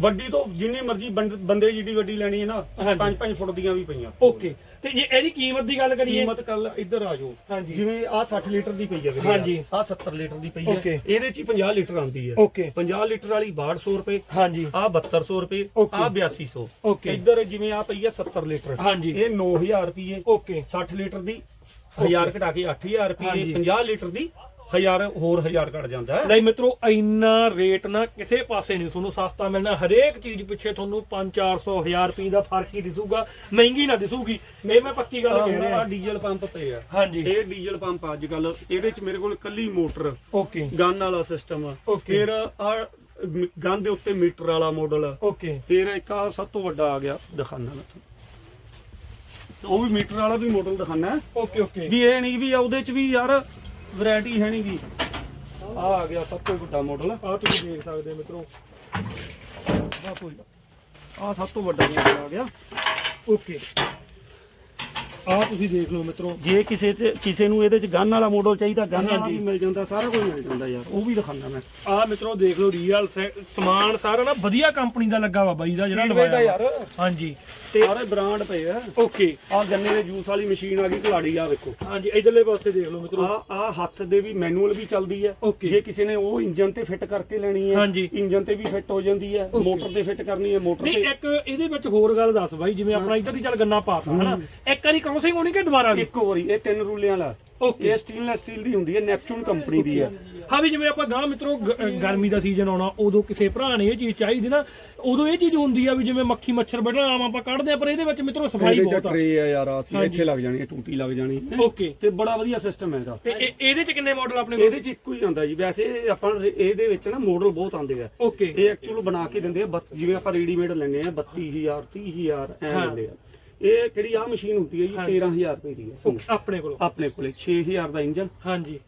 ਵੱਡੀ ਤੋਂ ਜਿੰਨੀ ਮਰਜ਼ੀ ਬੰਦ- ਬੰਦੇ ਜਿੱਡੀ ਵੱਡੀ ਲੈਣੀ ਹੈ ਨਾ ਹਾਂਜੀ। 5-5 ਫੁੱਟ ਦੀਆਂ ਵੀ ਪਈਆਂ। ਓਕੇ ਤੇ ਜੇ ਇਹਦੀ ਕੀਮਤ ਦੀ ਗੱਲ ਕਰੀਏ ਕੀਮਤ ਕੱਲ ਇੱਧਰ ਆ ਜਾਓ ਹਾਂਜੀ। ਜਿਵੇਂ ਆ 60 ਲੀਟਰ ਦੀ ਪਈ ਹੈ ਵੀਰੇ ਹਾਂਜੀ। ਆ 70 ਲੀਟਰ ਦੀ ਪਈ Okay. ਹੈ ਇਹਦੇ ਚ ਹੀ 50 ਲੀਟਰ ਆਉਂਦੀ ਹੈ ਓਕੇ 50 ਲੀਟਰ ਵਾਲੀ 6200 ਰੁਪਏ ਹਾਂਜੀ ਆ 7200 ਰੁਪਏ Okay. ਆ 8200 Okay. ਇੱਧਰ ਜਿਵੇਂ ਆ ਪਈ ਹੈ 70 ਲੀਟਰ ਹਾਂਜੀ। ਇਹ 9000 ਰੁਪਏ ਓਕੇ 60 ਲੀਟਰ ਦੀ 1000 ਘਟਾ ਕੇ 8000 ਰੁਪਏ ਹਾਂਜੀ। 50 ਲੀਟਰ ਦੀ 1000 ਹੋਰ 1000 ਘਟ ਜਾਂਦਾ ਹੈ। ਨਹੀਂ ਮਿੱਤਰੋ ਇੰਨਾ ਰੇਟ ਨਾ ਕਿਸੇ ਪਾਸੇ ਨਹੀਂ। ਤੁਹਾਨੂੰ ਸਸਤਾ ਮਿਲਣਾ ਹਰੇਕ ਚੀਜ਼ ਪਿੱਛੇ ਤੁਹਾਨੂੰ 5-400 1000 ਰੁਪਏ ਦਾ ਫ਼ਰਕ ਹੀ ਦਿਸੂਗਾ। ਮਹਿੰਗੀ ਨਾ ਦਿਸੂਗੀ। ਇਹ ਮੈਂ ਪੱਕੀ ਗੱਲ ਕਹਿ ਆ ਰਿਹਾ ਡੀਜ਼ਲ ਪੰਪ ਪਏ ਆ। ਹਾਂਜੀ। ਇਹ ਡੀਜ਼ਲ ਪੰਪ ਅੱਜ ਕੱਲ ਇਹਦੇ ਚ ਮੇਰੇ ਕੋਲ ਕੱਲੀ ਮੋਟਰ ਓਕੇ ਗਨ ਵਾਲਾ ਸਿਸਟਮ ਆ. ਫਿਰ ਆ ਗਨ ਦੇ ਉੱਤੇ ਮੀਟਰ ਵਾਲਾ ਮਾਡਲ ਓਕੇ ਫਿਰ ਇੱਕ ਆ ਸਭ ਤੋਂ ਵੱਡਾ ਆ ਗਿਆ ਦਿਖਾਣਾ ਮੈਂ ਤੁਹਾਨੂੰ। ਉਹ ਵੀ ਮੀਟਰ ਵਾਲਾ ਵੀ ਮਾਡਲ ਦਿਖਾਣਾ ਓਕੇ ਓਕੇ ਵੀ ਇਹ ਨਹੀਂ ਵੀ ਉਹਦੇ ਚ ਵੀ ਯਾਰ ਵੈਰਾਈਟੀ ਹੈ ਨਹੀਂਗੀ ਆ ਆ ਗਿਆ ਸਭ ਤੋਂ ਵੱਡਾ ਮਾਡਲ ਆ ਤੁਸੀਂ ਦੇਖ ਸਕਦੇ ਹੋ ਮਿੱਤਰੋ। ਆ ਕੋਈ ਆ ਸਭ ਤੋਂ ਵੱਡਾ ਮਾਡਲ ਆ ਗਿਆ। ਓਕੇ। ਆ ਤੁਸੀਂ ਦੇਖ ਲਓ ਮਿੱਤਰੋ। ਜੇ ਕਿਸੇ ਤੇ ਕਿਸੇ ਨੂੰ ਇਹਦੇ ਚ ਗਨ ਵਾਲਾ ਮਾਡਲ ਚਾਹੀਦਾ ਗਨ ਵਾਲਾ। ਵੀ ਮਿਲ ਜਾਂਦਾ ਸਾਰਾ ਕੁਝ ਮਿਲ ਜਾਂਦਾ ਯਾਰ। ਉਹ ਵੀ ਦਿਖਾਉਂਦਾ ਮੈਂ। ਆ ਮਿੱਤਰੋ ਦੇਖ ਲਓ ਰੀਅਲ ਸਮਾਨ ਸਾਰਾ ਨਾ ਵਧੀਆ ਕੰਪਨੀ ਦਾ ਲੱਗਾ ਵਾ ਬਾਈ ਦਾ ਜਿਹੜਾ ਲਵਾਇਆ ਯਾਰ। ਹਾਂਜੀ। ਤੇ ਸਾਰੇ ਬ੍ਰਾਂਡ ਪਏ ਆ। ਓਕੇ। ਆ ਗੰਨੇ ਦੇ ਜੂਸ ਵਾਲੀ ਮਸ਼ੀਨ ਆ ਗਈ ਕਲਾੜੀ ਆ ਵੇਖੋ। ਹਾਂਜੀ ਇਧਰਲੇ ਪਾਸੇ ਦੇਖ ਲਓ ਮਿੱਤਰੋ। ਆ ਆ ਹੱਥ ਦੇ ਵੀ ਮੈਨੂਅਲ ਵੀ ਚੱਲਦੀ ਹੈ. ਜੇ ਕਿਸੇ ਨੇ ਉਹ ਇੰਜਨ ਤੇ ਫਿੱਟ ਕਰਕੇ ਲੈਣੀ ਹੈ। ਇੰਜਨ ਤੇ ਵੀ ਫਿੱਟ ਹੋ ਜਾਂਦੀ ਹੈ. ਮੋਟਰ ਤੇ ਫਿੱਟ ਕਰਨੀ ਹੈ ਮੋਟਰ ਤੇ ਇੱਕ ਇਹਦੇ ਵਿੱਚ ਹੋਰ ਗੱਲ ਦੱਸ ਬਾਈ ਜਿਵੇਂ ਆਪਣਾ ਇੱਧਰ ਦੀ ਚੱਲ ਗੰਨਾ ਪਾਤਾ ਹਨਾ? ਇੱਕ ਵਾਰੀ ਕ੍ਰੋਸਿੰਗ ਹੋਣੀ ਕਿ ਦੁਬਾਰਾ ਇੱਕੋ ਵਾਰੀ ਇਹ ਤਿੰਨ ਰੂਲਿਆਂ ਵਾਲਾ। ਓਕੇ। ਇਹ ਸਟੇਨਲੈਸ ਸਟੀਲ ਦੀ ਹੁੰਦੀ ਹੈ ਨੈਪਚੂਨ ਕੰਪਨੀ ਦੀ ਹੈ। ਹਾਂ ਵੀ ਜਿਵੇਂ ਆਪਾਂ ਗਾਂ ਮਿੱਤਰੋ ਗਰਮੀ ਦਾ ਸੀਜ਼ਨ ਆਉਣਾ ਉਦੋਂ ਕਿਸੇ ਭਰਾ ਨੇ ਇਹ ਚੀਜ਼ ਚਾਹੀਦੀ ਨਾ ਉਦੋਂ ਇਹ ਚੀਜ਼ ਹੁੰਦੀ ਆ ਵੀ ਜਿਵੇਂ ਮੱਖੀ ਮੱਛਰ ਵੱਢਣਾ ਆਮ ਆਪਾਂ ਕੱਢਦੇ ਆ ਪਰ ਇਹਦੇ ਵਿੱਚ ਮਿੱਤਰੋ ਸਫ਼ਾਈ ਬਹੁਤ ਆ। ਟਰੇ ਆ ਯਾਰ ਆ। ਇੱਥੇ ਲੱਗ ਜਾਣੀ ਹੈ ਟੂਟੀ ਲੱਗ ਜਾਣੀ ਓਕੇ। ਤੇ ਬੜਾ ਵਧੀਆ ਸਿਸਟਮ ਹੈ ਇਹਦਾ। ਤੇ ਇਹ- ਇਹਦੇ ਚ ਕਿੰਨੇ ਮਾਡਲ ਆਪਣੇ ਕੋਲ? ਇਹਦੇ ਚ ਇੱਕੋ ਹੀ ਆਉਂਦਾ ਜੀ। ਵੈਸੇ ਆਪਾਂ ਇਹਦੇ ਵਿੱਚ ਨਾ ਮਾਡਲ ਬਹੁਤ ਆਉਂਦੇ ਆ। ਓਕੇ। ਇਹ ਐਕਚੁਅਲ ਬਣਾ ਕੇ ਦਿੰਦੇ ਆ ਜਿਵੇਂ ਆਪਾਂ ਰੈਡੀਮੇਡ ਲੈਂਦੇ ਆ 32000 30000 ਐ। ਲੈਂਦੇ ਆ। ਇਹ ਕਿਹੜੀ ਆ ਮਸ਼ੀਨ ਹੁੰਦੀ ਹੈ ਜੀ? 13000 ਰੁਪਏ ਦੀ ਹੈ ਆਪਣੇ ਕੋਲ। ਆਪਣੇ ਕੋਲੇ। 6000 ਦਾ ਇੰਜਨ। ਹਾਂਜੀ।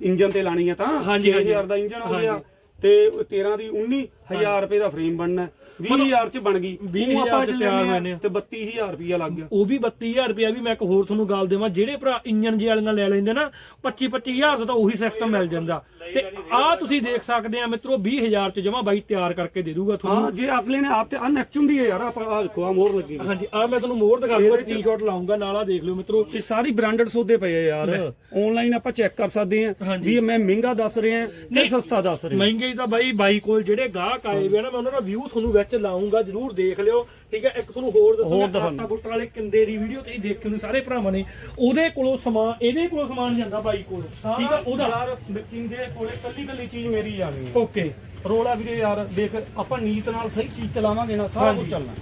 ਇੰਜਨ ਤੇ ਲਾਣੀ ਹੈ ਤਾਂ ਹਾਂਜੀ, 6000 ਦਾ ਇੰਜਨ ਹੋ ਗਿਆ। ਤੇ 13 ਦੀ 19000 ਰੁਪਏ ਦਾ ਫਰੇਮ ਬਣਨਾ 20000 ਚ ਬਣ ਗਈ। 20,000 ਉਹ ਆਪਾਂ ਚ ਚ ਤਿਆਰ ਆ। ਤੇ 32000 ਰੁਪਇਆ ਲੱਗ ਗਿਆ। ਉਹ ਵੀ 32000 ਰੁਪਇਆ ਵੀ ਮੈਂ ਇੱਕ ਹੋਰ ਤੁਹਾਨੂੰ ਗੱਲ ਦੇਵਾਂ ਜਿਹੜੇ ਭਰਾ ਇੰਜਨ ਜੇ ਵਾਲੀਆਂ ਲੈ ਲੈਂਦੇ ਨਾ 25 25000 ਦਾ ਤਾਂ ਉਹੀ ਸਿਸਟਮ ਮਿਲ ਜਾਂਦਾ। ਤੇ ਆਹ ਤੁਸੀਂ ਦੇਖ ਸਕਦੇ ਆ ਮਿੱਤਰੋ 20000 ਚ ਜਮਾ ਬਾਈ ਤਿਆਰ ਕਰਕੇ ਦੇ ਦੂਗਾ ਤੁਹਾਨੂੰ। ਹਾਂ ਜੇ ਅਗਲੇ ਨੇ ਆਪ ਤੇ ਆ ਨੈਪਚੂਨ ਦੀ ਹੈ ਯਾਰ ਆਪਾਂ ਆ ਦੇਖੋ ਆ ਮੋਹਰ ਲੱਗੀ ਹੋਈ। ਹਾਂਜੀ ਆ ਮੈਂ ਤੁਹਾਨੂੰ ਮੋਹਰ ਦਿਖਾ ਦੂੰਗਾ ਸਕਰੀਨਸ਼ਾਟ ਲਾਉਂਗਾ ਨਾਲ ਆ ਦੇਖ ਲਿਓ ਮਿੱਤਰੋ। ਇਹ ਸਾਰੀ ਬ੍ਰਾਂਡਡ ਸੌਦੇ ਪਏ ਆ ਯਾਰ। ਆਨਲਾਈਨ ਆਪਾਂ ਚੈੱਕ ਕਰ ਸਕਦੇ ਆ। ਵੀ ਮੈਂ ਮਹਿੰਗਾ ਦੱਸ ਰਿਹਾ ਕਿ ਸਸਤਾ ਦੱਸ ਰਿਹਾ। ਮਹਿੰਗੇ ਤਾਂ ਬਾਈ ਬਾਈ ਕੋਲ ਜਿਹੜੇ ਗਾਹਕ ਆਏ ਵੇ ਆ ਨਾ ਮੈਂ ਉਹਨਾਂ ਦਾ ਵਿਊ ਤੁਹਾਨੂੰ ਵਿੱਚ ਲਾਉਂਗਾ ਜਰੂਰ ਦੇਖ ਲਿਓ ਠੀਕ ਹੈ? ਇੱਕ ਤੁਹਾਨੂੰ ਹੋਰ ਦੱਸਣਾ ਆਸਾ ਬੁੱਟਰ ਵਾਲੇ ਕਿੰਦੇ ਦੀ ਵੀਡੀਓ ਤੁਸੀਂ ਦੇਖਿਓ ਨੂੰ ਸਾਰੇ ਭਰਾਵਾਂ ਨੇ। ਉਹਦੇ ਕੋਲੋਂ ਸਮਾਨ ਇਹਦੇ ਕੋਲੋਂ ਸਮਾਨ ਜਾਂਦਾ ਬਾਈ ਕੋਲ ਠੀਕ ਹੈ? ਉਹਦਾ। ਯਾਰ ਕਿੰਦੇ ਕੋਲੇ ਕੱਲੀ ਕੱਲੀ ਚੀਜ਼ ਮੇਰੀ ਜਾਣੀ ਹੈ ਓਕੇ ਰੋਲਾ ਵੀਰੇ ਯਾਰ ਦੇਖ ਆਪਾਂ ਨੀਤ ਨਾਲ ਸਹੀ ਚੀਜ਼ ਚਲਾਵਾਂਗੇ ਨਾ ਸਾਰਾ ਕੁਝ। ਚੱਲਣਾ।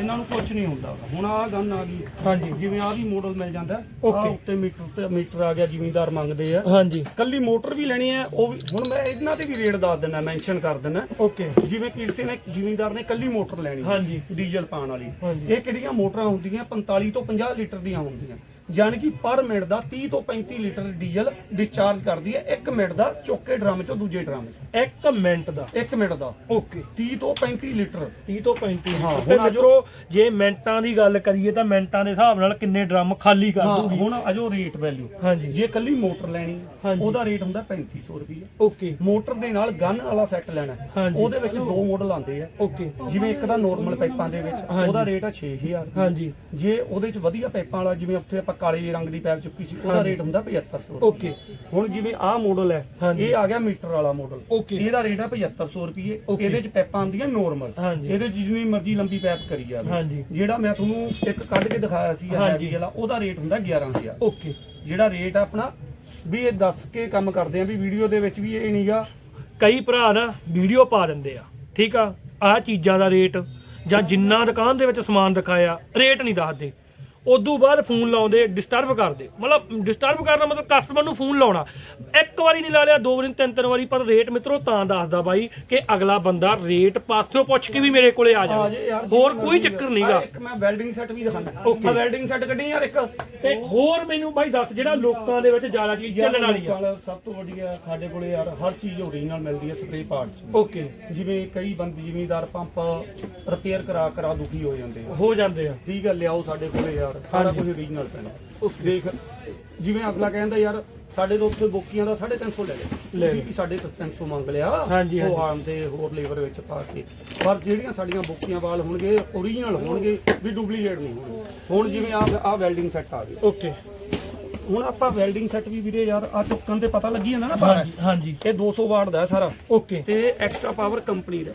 ਇਹਨਾਂ ਨੂੰ ਕੁਝ ਨਹੀਂ ਹੁੰਦਾ ਹੁਣ ਆਹ ਗੰਨ ਆ ਗਈ। ਹਾਂਜੀ। ਜਿਵੇਂ ਆ ਵੀ ਮਾਡਲ ਮਿਲ ਜਾਂਦਾ ਆ Okay. ਉੱਤੇ ਮੀਟਰ ਤੇ ਮੀਟਰ ਆ ਗਿਆ ਜ਼ਿਮੀਂਦਾਰ ਮੰਗਦੇ ਆ। ਹਾਂਜੀ। ਕੱਲੀ ਮੋਟਰ ਵੀ ਲੈਣੀ ਹੈ ਉਹ ਵੀ ਹੁਣ ਮੈਂ ਇਹਨਾਂ ਤੇ ਵੀ ਰੇਟ ਦੱਸ ਦਿੰਦਾ ਮੈਂਸ਼ਨ ਕਰ ਦਿੰਦਾ। ਓਕੇ ਜਿਵੇਂ ਕਿਸੇ ਨੇ ਜ਼ਿਮੀਂਦਾਰ ਨੇ ਕੱਲੀ ਮੋਟਰ ਲੈਣੀ ਹਾਂਜੀ। ਡੀਜ਼ਲ ਪਾਉਣ ਵਾਲੀ। ਹਾਂਜੀ। ਇਹ ਕਿਹੜੀਆਂ ਮੋਟਰਾਂ ਹੁੰਦੀਆਂ? 45 ਤੋਂ 50 ਲੀਟਰ ਦੀਆਂ ਹੁੰਦੀਆਂ। ਯਾਨੀ ਕਿ ਪਰ ਮਿੰਟ ਦਾ 30 ਤੋਂ 35 ਲੀਟਰ ਡੀਜ਼ਲ ਡਿਸਚਾਰਜ ਕਰਦੀ ਹੈ। 1 ਮਿੰਟ ਦਾ ਚੌਕੇ ਡਰਮ ਚੋਂ ਦੂਜੇ ਡਰਮ 'ਚ। ਇੱਕ ਮਿੰਟ ਦਾ। 1 ਮਿੰਟ ਦਾ। ਓਕੇ। 30 ਤੋਂ 35 ਲੀਟਰ। 30 ਤੋਂ 35 ਹਾਂ, ਤੇ ਹੁਣ ਮਿੱਤਰੋ ਜੇ ਮਿੰਟਾਂ ਦੀ ਗੱਲ ਕਰੀਏ ਤਾਂ ਮਿੰਟਾਂ ਦੇ ਹਿਸਾਬ ਨਾਲ ਕਿੰਨੇ ਡਰਮ ਖਾਲੀ ਕਰ ਹਾਂ ਦੂਗੀ। ਹੁਣ ਅਜੋ ਰੇਟ ਵੈਲਿਊ ਹਾਂਜੀ। ਜੇ ਕੱਲੀ ਮੋਟਰ ਲੈਣੀ ਹਾਂਜੀ। ਉਹਦਾ ਰੇਟ ਹੁੰਦਾ 3500 ਰੁਪਏ। ਓਕੇ। ਮੋਟਰ ਦੇ ਨਾਲ ਗਨ ਵਾਲਾ ਸੈੱਟ ਲੈਣਾ ਹੈ, ਹਾਂਜੀ। ਉਹਦੇ ਵਿੱਚ ਦੋ ਮਾਡਲ ਆਉਂਦੇ ਆ। ਓਕੇ। ਜਿਵੇਂ ਇੱਕ ਦਾ ਨੋਰਮਲ ਪਾਈਪਾਂ ਦੇ ਵਿੱਚ ਹਾਂਜੀ। ਉਹਦਾ ਰੇਟ ਹੈ 6000 ਹਾਂਜੀ। ਜੇ ਉਹਦੇ ਚ ਵਧੀਆ ਪਾਈਪਾਂ ਵਾਲਾ ਜਿਵੇਂ ਉੱਥੇ ਆਪਾਂ ਕਾਲੇ ਰੰਗ ਦੀ ਪਾਈਪ ਚੁੱਕੀ ਸੀ ਉਹਦਾ। ਰੇਟ ਹੁੰਦਾ 7500 ਓਕੇ ਹੁਣ ਜਿਵੇਂ ਆਹ ਮਾਡਲ ਹੈ। ਇਹ ਆ ਗਿਆ ਮੀਟਰ ਵਾਲਾ ਮਾਡਲ. ਇਹਦਾ ਰੇਟ ਹੈ 7500 ਰੁਪਏ. ਇਹਦੇ ਚ ਪਾਈਪਾਂ ਆਉਂਦੀਆਂ ਨੋਰਮਲ। ਇਹਦੇ ਚ ਜਿੰਨੀ ਮਰਜ਼ੀ ਲੰਬੀ ਪਾਈਪ ਕਰੀ ਜਾਵੇ। ਜਿਹੜਾ ਮੈਂ ਤੁਹਾਨੂੰ ਇੱਕ ਕੱਢ ਕੇ ਦਿਖਾਇਆ ਸੀ। ਹੈਵੀ ਵਾਲਾ ਉਹਦਾ ਰੇਟ ਹੁੰਦਾ 11000 ਓਕੇ ਜਿਹੜਾ ਰੇਟ ਆ ਆਪਣਾ ਵੀ ਇਹ ਦੱਸ ਕੇ ਕੰਮ ਕਰਦੇ ਆ ਵੀ ਵੀਡੀਓ ਦੇ ਵਿੱਚ ਵੀ ਇਹ ਨਹੀਂਗਾ ਕਈ ਭਰਾ ਨਾ ਵੀਡੀਓ ਪਾ ਦਿੰਦੇ ਆ ਠੀਕ ਆ ਆਹ ਚੀਜ਼ਾਂ ਦਾ ਰੇਟ ਜਾਂ ਜਿੰਨਾ ਦੁਕਾਨ ਦੇ ਵਿੱਚ ਸਮਾਨ ਦਿਖਾਇਆ ਰੇਟ ਨਹੀਂ ਦੱਸਦੇ ਉਦੋਂ ਬਾਅਦ ਫੋਨ ਲਾਉਂਦੇ ਡਿਸਟਰਬ ਕਰਦੇ। ਮਤਲਬ ਡਿਸਟਰਬ ਕਰਨਾ ਮਤਲਬ ਕਸਟਮਰ ਨੂੰ ਫੋਨ ਲਾਉਣਾ। ਇੱਕ ਵਾਰੀ ਨਹੀਂ ਲਾ ਲਿਆ ਦੋ ਵਾਰੀ ਤਿੰਨ ਤਿੰਨ ਵਾਰੀ ਪਰ ਰੇਟ ਮਿੱਤਰੋ ਤਾਂ ਦੱਸਦਾ ਬਾਈ ਕਿ ਅਗਲਾ ਬੰਦਾ ਰੇਟ ਪਾਸਿਓ ਪੁੱਛ ਕੇ ਵੀ ਮੇਰੇ ਕੋਲੇ ਆ ਜਾਵੇ। ਹੋਰ ਕੋਈ ਚੱਕਰ ਨਹੀਂਗਾ ਇੱਕ ਮੈਂ ਵੈਲਡਿੰਗ ਸੈੱਟ ਵੀ ਦਿਖਾਣਾ. ਮੈਂ ਵੈਲਡਿੰਗ ਸੈੱਟ ਕੱਢੀ ਯਾਰ ਇੱਕ। ਤੇ ਹੋਰ ਮੈਨੂੰ ਬਾਈ ਦੱਸ ਜਿਹੜਾ ਲੋਕਾਂ ਦੇ ਵਿੱਚ ਜ਼ਿਆਦਾ ਚੀਜ਼ ਚੱਲਣ ਵਾਲੀ ਆ। ਸਭ ਤੋਂ ਵਧੀਆ ਸਾਡੇ ਕੋਲੇ ਯਾਰ ਹਰ ਚੀਜ਼ ਓਰੀਜਨਲ ਮਿਲਦੀ ਹੈ ਸਪਰੇ ਪਾਰਟ ਓਕੇ ਜਿਵੇਂ ਕਈ ਬੰਦੇ ਜ਼ਿਮੀਂਦਾਰ ਪੰਪ ਰਿਪੇਅਰ ਕਰਾ ਕਰਾ ਦੁਖੀ ਹੋ ਜਾਂਦੇ ਆ। ਹੋ ਜਾਂਦੇ ਆ। ਠੀਕ ਹੈ ਲਿਆਓ ਸਾਡੇ ਕੋਲੇ ਯਾਰ। ਸਾਰਾ ਹਾਂਜੀ। ਕੁਝ ਓਰੀਜਨਲ ਪੈਣਾ ਦੇਖ ਜਿਵੇਂ ਅਗਲਾ ਕਹਿੰਦਾ ਯਾਰ ਸਾਡੇ ਤੋਂ ਉੱਥੇ ਬੋਕੀਆਂ ਦਾ 350 ਲੈ ਲੈ ਤੁਸੀਂ ਵੀ ਸਾਡੇ ਤੋਂ 300 ਮੰਗ ਲਿਆ। ਹਾਂਜੀ, ਉਹ ਹਾਂਜੀ। ਆਮ ਦੇ ਹੋਰ ਲੇਬਰ ਵਿੱਚ ਪਾ ਕੇ। ਪਰ ਜਿਹੜੀਆਂ ਸਾਡੀਆਂ ਬੋਕੀਆਂ ਵਾਲ ਹੋਣਗੇ ਓਰੀਜਨਲ ਹੋਣਗੇ ਵੀ ਡੁਪਲੀਕੇਟ ਨਹੀਂ ਹੋਣਗੇ। ਹੁਣ ਜਿਵੇਂ ਆ ਆ ਵੈਲਡਿੰਗ ਸੈੱਟ ਆ ਗਏ ਓਕੇ। ਹੁਣ ਆਪਾਂ ਵੈਲਡਿੰਗ ਸੈੱਟ ਵੀ ਵੀਰੇ ਯਾਰ ਆ ਚੁੱਕਣ ਤੇ ਪਤਾ ਲੱਗੀ ਜਾਂਦਾ ਨਾ ਪਰ ਹਾਂਜੀ ਹਾਂਜੀ। ਇਹ 200 ਵਾਟ ਦਾ ਹੈ ਸਾਰਾ। ਓਕੇ। ਤੇ ਐਕਸਟਰਾ ਪਾਵਰ ਕੰਪਨੀ ਦਾ।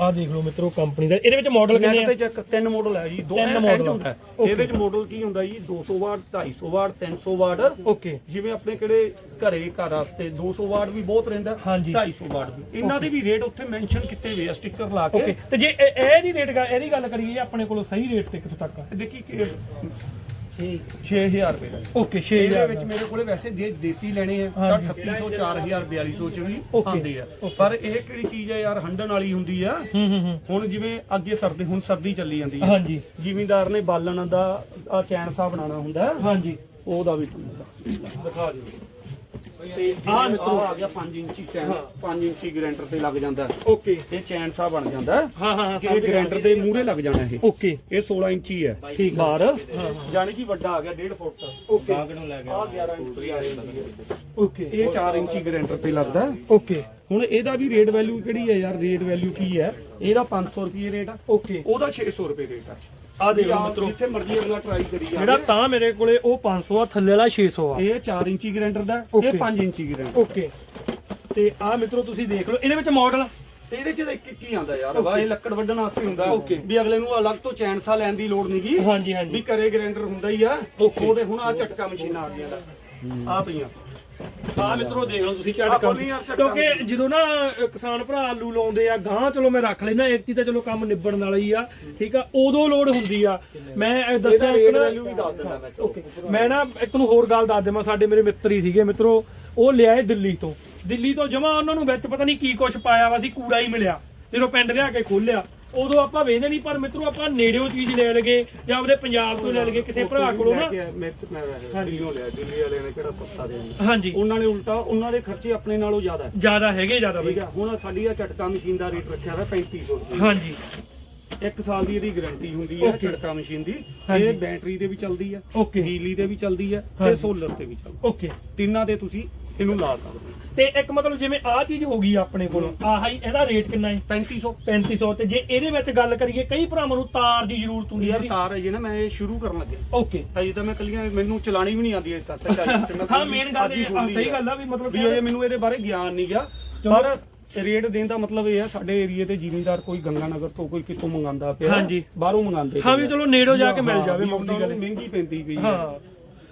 ਆਹ ਦੇਖ ਲਓ ਮਿੱਤਰੋ ਕੰਪਨੀ ਦਾ। ਇਹਦੇ ਵਿੱਚ ਮਾਡਲ ਕਿੰਨੇ ਨੈਟ ਆ? ਤੇ ਚੈੱਕ ਤਿੰਨ ਮਾਡਲ ਹੈ ਜੀ। ਦੋ ਤਿੰਨ model। ਹੁੰਦਾ। ਹੈ। Okay. ਇਹਦੇ ਵਿੱਚ ਮਾਡਲ ਕੀ ਹੁੰਦਾ ਜੀ? 200 ਵਾਟ 250 ਵਾਟ 300 ਵਾਟ। ਓਕੇ ਜਿਵੇਂ ਆਪਣੇ ਕਿਹੜੇ ਘਰੇ ਘਰ ਵਾਸਤੇ 200 ਵਾਟ ਵੀ ਬਹੁਤ ਰਹਿੰਦਾ ਹਾਂਜੀ। 250 ਵਾਟ ਵੀ। ਇਹਨਾਂ ਦੇ ਵੀ ਰੇਟ ਉੱਥੇ ਮੈਂਸ਼ਨ ਕੀਤੇ ਹੋਏ ਆ ਸਟicker ਲਾ ਓਕੇ ਕੇ ਤੇ ਜੇ ਇਹ- ਇਹ ਦੀ ਰੇਟ ਇਹਦੀ ਗੱਲ ਕਰੀਏ ਆਪਣੇ ਕੋਲ ਸਹੀ ਰੇਟ ਤੇ ਕਿੱਥੋਂ ਤੱਕ ਆ? ਦੇਖੀ ਕਿ 6000 ਰੁਪਏ ਦਾ। ਓਕੇ ਇਹਦੇ 6000 ਵਿੱਚ ਮੇਰੇ ਕੋਲੇ ਵੈਸੇ ਜੇ ਦੇਸੀ ਲੈਣੇ ਆ। ਤਾਂ ਹਾਂਜੀ। 3800 4000 4200 ਚ ਵੀ ਆਉਂਦੇ ਆ। ਪਰ ਇਹ ਕਿਹੜੀ ਚੀਜ਼ ਹੈ ਯਾਰ? ਹੰਡਣ ਵਾਲੀ ਹੁੰਦੀ ਆ। ਹੁਣ ਜਿਵੇਂ ਅੱਗੇ ਸਰਦੀ ਹੁਣ ਸਰਦੀ ਚੱਲੀ ਜਾਂਦੀ ਹੈ ਹਾਂਜੀ। ਜ਼ਿਮੀਂਦਾਰ ਨੇ ਬਾਲਣ ਦਾ ਆ ਚੈਨ ਬਣਾਉਣਾ ਹੁੰਦਾ। ਹਾਂਜੀ। ਉਹਦਾ ਵੀ ਦਿਖਾ ਦਿਓ ਤੇ ਆਹ ਆਹ ਮਿੱਤਰੋ। ਆ ਗਿਆ 5 ਇੰਚੀ ਚੈਨ ਹਾਂ। 5 ਇੰਚੀ ਗ੍ਰੈਂਡਰ ਤੇ ਲੱਗ ਜਾਂਦਾ। ਹੈ। ਓਕੇ। ਇਹ ਚੈਨ ਸਾਹਿਬ ਬਣ ਜਾਂਦਾ। ਹੈ। ਹਾਂ ਹਾਂ ਹਾਂ ਕਿ ਸਮਝ ਇਹ ਗਿਆ। ਗ੍ਰੈਂਡਰ ਦੇ ਮੂਹਰੇ ਲੱਗ ਜਾਣਾ ਇਹ। ਓਕੇ। ਇਹ 16 ਇੰਚੀ ਹੈ। ਠੀਕ ਹੈ। ਬਾਹਰ ਜਾਨੀ ਕਿ ਵੱਡਾ ਆ ਗਿਆ 1.5 ਫੁੱਟ। ਓਕੇ। ਆ 11 ਇੰਚੀ ਆ ਜਾਂਦੀ ਹੈ। ਓਕੇ। ਇਹ 4 ਇੰਚੀ ਗ੍ਰੈਂਡਰ ਤੇ ਲੱਗਦਾ। ਹੈ। ਓਕੇ। ਹੁਣ ਇਹਦਾ ਵੀ ਰੇਟ ਵੈਲਿਊ ਕਿਹੜੀ ਹੈ ਯਾਰ? ਰੇਟ ਵੈਲਿਊ ਕੀ ਹੈ? ਇਹਦਾ 500 ਰੁਪਏ ਰੇਟ ਆ। ਓਕੇ। ਉਹਦਾ 600 ਰੁਪਏ ਰੇਟ ਆ। ਆ ਦੇਖੋ ਮਿੱਤਰੋ। ਜਿੱਥੇ ਮਰਜ਼ੀ ਅਗਲਾ ਟਰਾਈ ਕਰੀ ਜਿਹੜਾ ਜਾਵੇ ਤਾਂ ਮੇਰੇ ਕੋਲੇ ਉਹ 500 ਆ ਥੱਲੇ ਵਾਲਾ 600 ਆ। ਇਹ 4 ਇੰਚੀ ਗ੍ਰੈਂਡਰ ਦਾ. ਇਹ 5 ਇੰਚੀ ਗ੍ਰੈਂਡਰ। ਓਕੇ ਤੇ ਆ ਮਿੱਤਰੋ ਤੁਸੀਂ ਦੇਖ ਲਓ ਇਹਦੇ ਵਿੱਚ ਮਾਡਲ ਇਹਦੇ ਚ ਤਾਂ ਇੱਕ ਇੱਕ ਹੀ ਆਂਦਾ ਯਾਰ ਵਾ ਇਹ ਲੱਕੜ ਵੱਢਣ ਵਾਸਤੇ ਹੁੰਦਾ. ਵੀ ਅਗਲੇ ਨੂੰ ਅਲੱਗ ਤੋਂ ਚੈਨਸਾ ਲੈਣ ਦੀ ਲੋੜ ਨਹੀਂਗੀ ਹਾਂਜੀ ਵੀ ਹਾਂਜੀ ਕਰੇ ਗ੍ਰੈਂਡਰ ਹੁੰਦਾ ਹੀ ਆ. ਉਹਦੇ ਹੁਣ ਆ ਝਟਕਾ ਮਸ਼ੀਨਾਂ ਆ ਗਈਆਂ ਦਾ। ਆ ਪਈਆਂ। ਆ ਮਿੱਤਰੋ ਦੇਖ ਲਓ ਤੁਸੀਂ ਝਟਕਾ ਕਿਉਂਕਿ ਜਦੋਂ ਨਾ ਕਿਸਾਨ ਭਰਾ ਆਲੂ ਲਾਉਂਦੇ ਆ ਗਾਂ ਚਲੋ ਮੈਂ ਰੱਖ ਲੈਣਾ ਇੱਕ ਤਾਂ ਚਲੋ ਕੰਮ ਨਿਬੜਨ ਵਾਲਾ ਹੀ ਆ ਠੀਕ ਆ ਉਦੋਂ ਲੋੜ ਹੁੰਦੀ ਆ। ਮੈਂ ਇਹ ਦੱਸਿਆ ਇੱਕ ਨਾ ਵੈਲਿਊ ਵੀ ਦੱਸ ਦਿੰਦਾ ਮੈਂ ਚਲੋ। ਓਕੇ ਮੈਂ ਨਾ ਇੱਕ ਨੂੰ ਹੋਰ ਗੱਲ ਦੱਸ ਦੇਵਾਂ ਸਾਡੇ ਮੇਰੇ ਮਿੱਤਰ ਹੀ ਸੀਗੇ ਮਿੱਤਰੋ ਉਹ ਲਿਆਏ ਦਿੱਲੀ ਤੋਂ। ਦਿੱਲੀ ਤੋਂ ਜਮਾ ਉਹਨਾਂ ਨੂੰ ਵਿੱਚ ਪਤਾ ਨਹੀਂ ਕੀ ਕੁਝ ਪਾਇਆ ਵਾ ਸੀ ਕੂੜਾ ਹੀ ਮਿਲਿਆ ਜਦੋਂ ਪਿੰਡ ਲਿਆ ਕੇ ਖੋਲਿਆ ਉਦੋਂ ਆਪਾਂ ਵੇਖਦੇ ਨਹੀਂ ਪਰ ਮਿੱਤਰੋ ਆਪਾਂ ਨੇੜਿਓਂ ਚੀਜ਼ ਲੈ ਲਗੇ ਜਾਂ ਆਪਣੇ ਪੰਜਾਬ ਤੋਂ ਲੈ ਲਗੇ ਕਿਸੇ ਭਰਾ ਕੋਲੋਂ ਨਾ। ਲੈ ਕੇ ਆਇਆ, ਮੈਂ ਮੈਂ ਦਿੱਲੀੋਂ ਲਿਆ ਦਿੱਲੀ ਵਾਲਿਆਂ ਨੇ ਕਿਹੜਾ ਸਸਤਾ ਦੇਣਾ ਹਾਂਜੀ। ਉਹਨਾਂ ਨੇ ਉਲਟਾ ਉਹਨਾਂ ਦੇ ਖਰਚੇ ਆਪਣੇ ਨਾਲੋਂ ਜ਼ਿਆਦਾ ਹੈ। ਜ਼ਿਆਦਾ ਹੈਗੇ ਜ਼ਿਆਦਾ ਬਈ। ਠੀਕ ਆ ਹੁਣ ਸਾਡੀ ਆ ਝਟਕਾ ਮਸ਼ੀਨ ਦਾ ਰੇਟ ਰੱਖਿਆ ਹੋਇਆ 3500 ਰੁਪਏ। ਹਾਂਜੀ। ਇੱਕ ਸਾਲ ਦੀ ਇਹਦੀ ਗਾਰੰਟੀ ਹੁੰਦੀ ਹੈ. ਝਟਕਾ ਮਸ਼ੀਨ ਦੀ। ਇਹ ਬੈਟਰੀ ਦੇ ਵੀ ਚੱਲਦੀ ਹੈ ਓਕੇ ਬਿਜਲੀ ਤੇ ਵੀ ਚੱਲਦੀ ਹੈ ਤੇ। ਸੋਲਰ ਤੇ ਵੀ ਚੱਲਦੀ ਓਕੇ ਤਿੰਨਾਂ ਤੇ ਤੁਸੀਂ ਇਹਨੂੰ ਲਾ ਸਕਦੇ ਤੇ ਇੱਕ ਮਤਲਬ ਜਿਵੇਂ ਆਹ ਚੀਜ਼ ਹੋ ਗਈ ਆਪਣੇ ਕੋਲ ਆਹ ਹੀ ਇਹਦਾ ਰੇਟ ਕਿੰਨਾ ਹੈ? 3500 3500 ਤੇ ਜੇ ਇਹਦੇ ਵਿੱਚ ਗੱਲ ਕਰੀਏ ਕਈ ਭਰਾਵਾਂ ਨੂੰ ਤਾਰ ਦੀ ਜ਼ਰੂਰਤ ਹੁੰਦੀ ਯਾਰ ਹੈ ਤਾਰ ਹੈ ਜੀ ਨਾ ਮੈਂ ਇਹ ਸ਼ੁਰੂ ਕਰਨ ਲੱਗਿਆ। ਓਕੇ। ਅਜੇ ਤਾਂ ਮੈਂ ਕੱਲੀਆਂ ਮੈਨੂੰ ਚਲਾਣੀ ਵੀ ਨਹੀਂ ਆਉਂਦੀ ਅਜੇ ਤੱਕ ਸੱਚਾਈ ਹਾਂ ਮੇਨ ਗੱਲ ਇਹ ਆ, ਸਹੀ। ਗੱਲ ਆ ਵੀ ਮਤਲਬ ਵੀ ਇਹ ਮੈਨੂੰ ਇਹਦੇ ਬਾਰੇ ਗਿਆਨ ਨਹੀਂ ਗਿਆ। ਪਰ ਰੇਟ ਦੇਣ ਦਾ ਮਤਲਬ ਇਹ ਹੈ ਸਾਡੇ ਏਰੀਏ ਤੇ ਜ਼ਿਮੀਂਦਾਰ ਕੋਈ ਗੰਗਾਨਗਰ ਤੋਂ ਕੋਈ ਕਿਤੋਂ ਮੰਗਾਉਂਦਾ ਪਿਆ ਹਾਂਜੀ। ਬਾਹਰੋਂ ਮੰਗਾਉਂਦੇ ਹਾਂ ਵੀ ਆ। ਚਲੋ ਨੇੜੋਂ ਜਾ ਕੇ ਮਿਲ ਜਾਵੇ ਮੁੱਕਦੀ ਗੱਲ ਮਹਿੰਗੀ ਪੈਂਦੀ ਪਈ ਹੈ।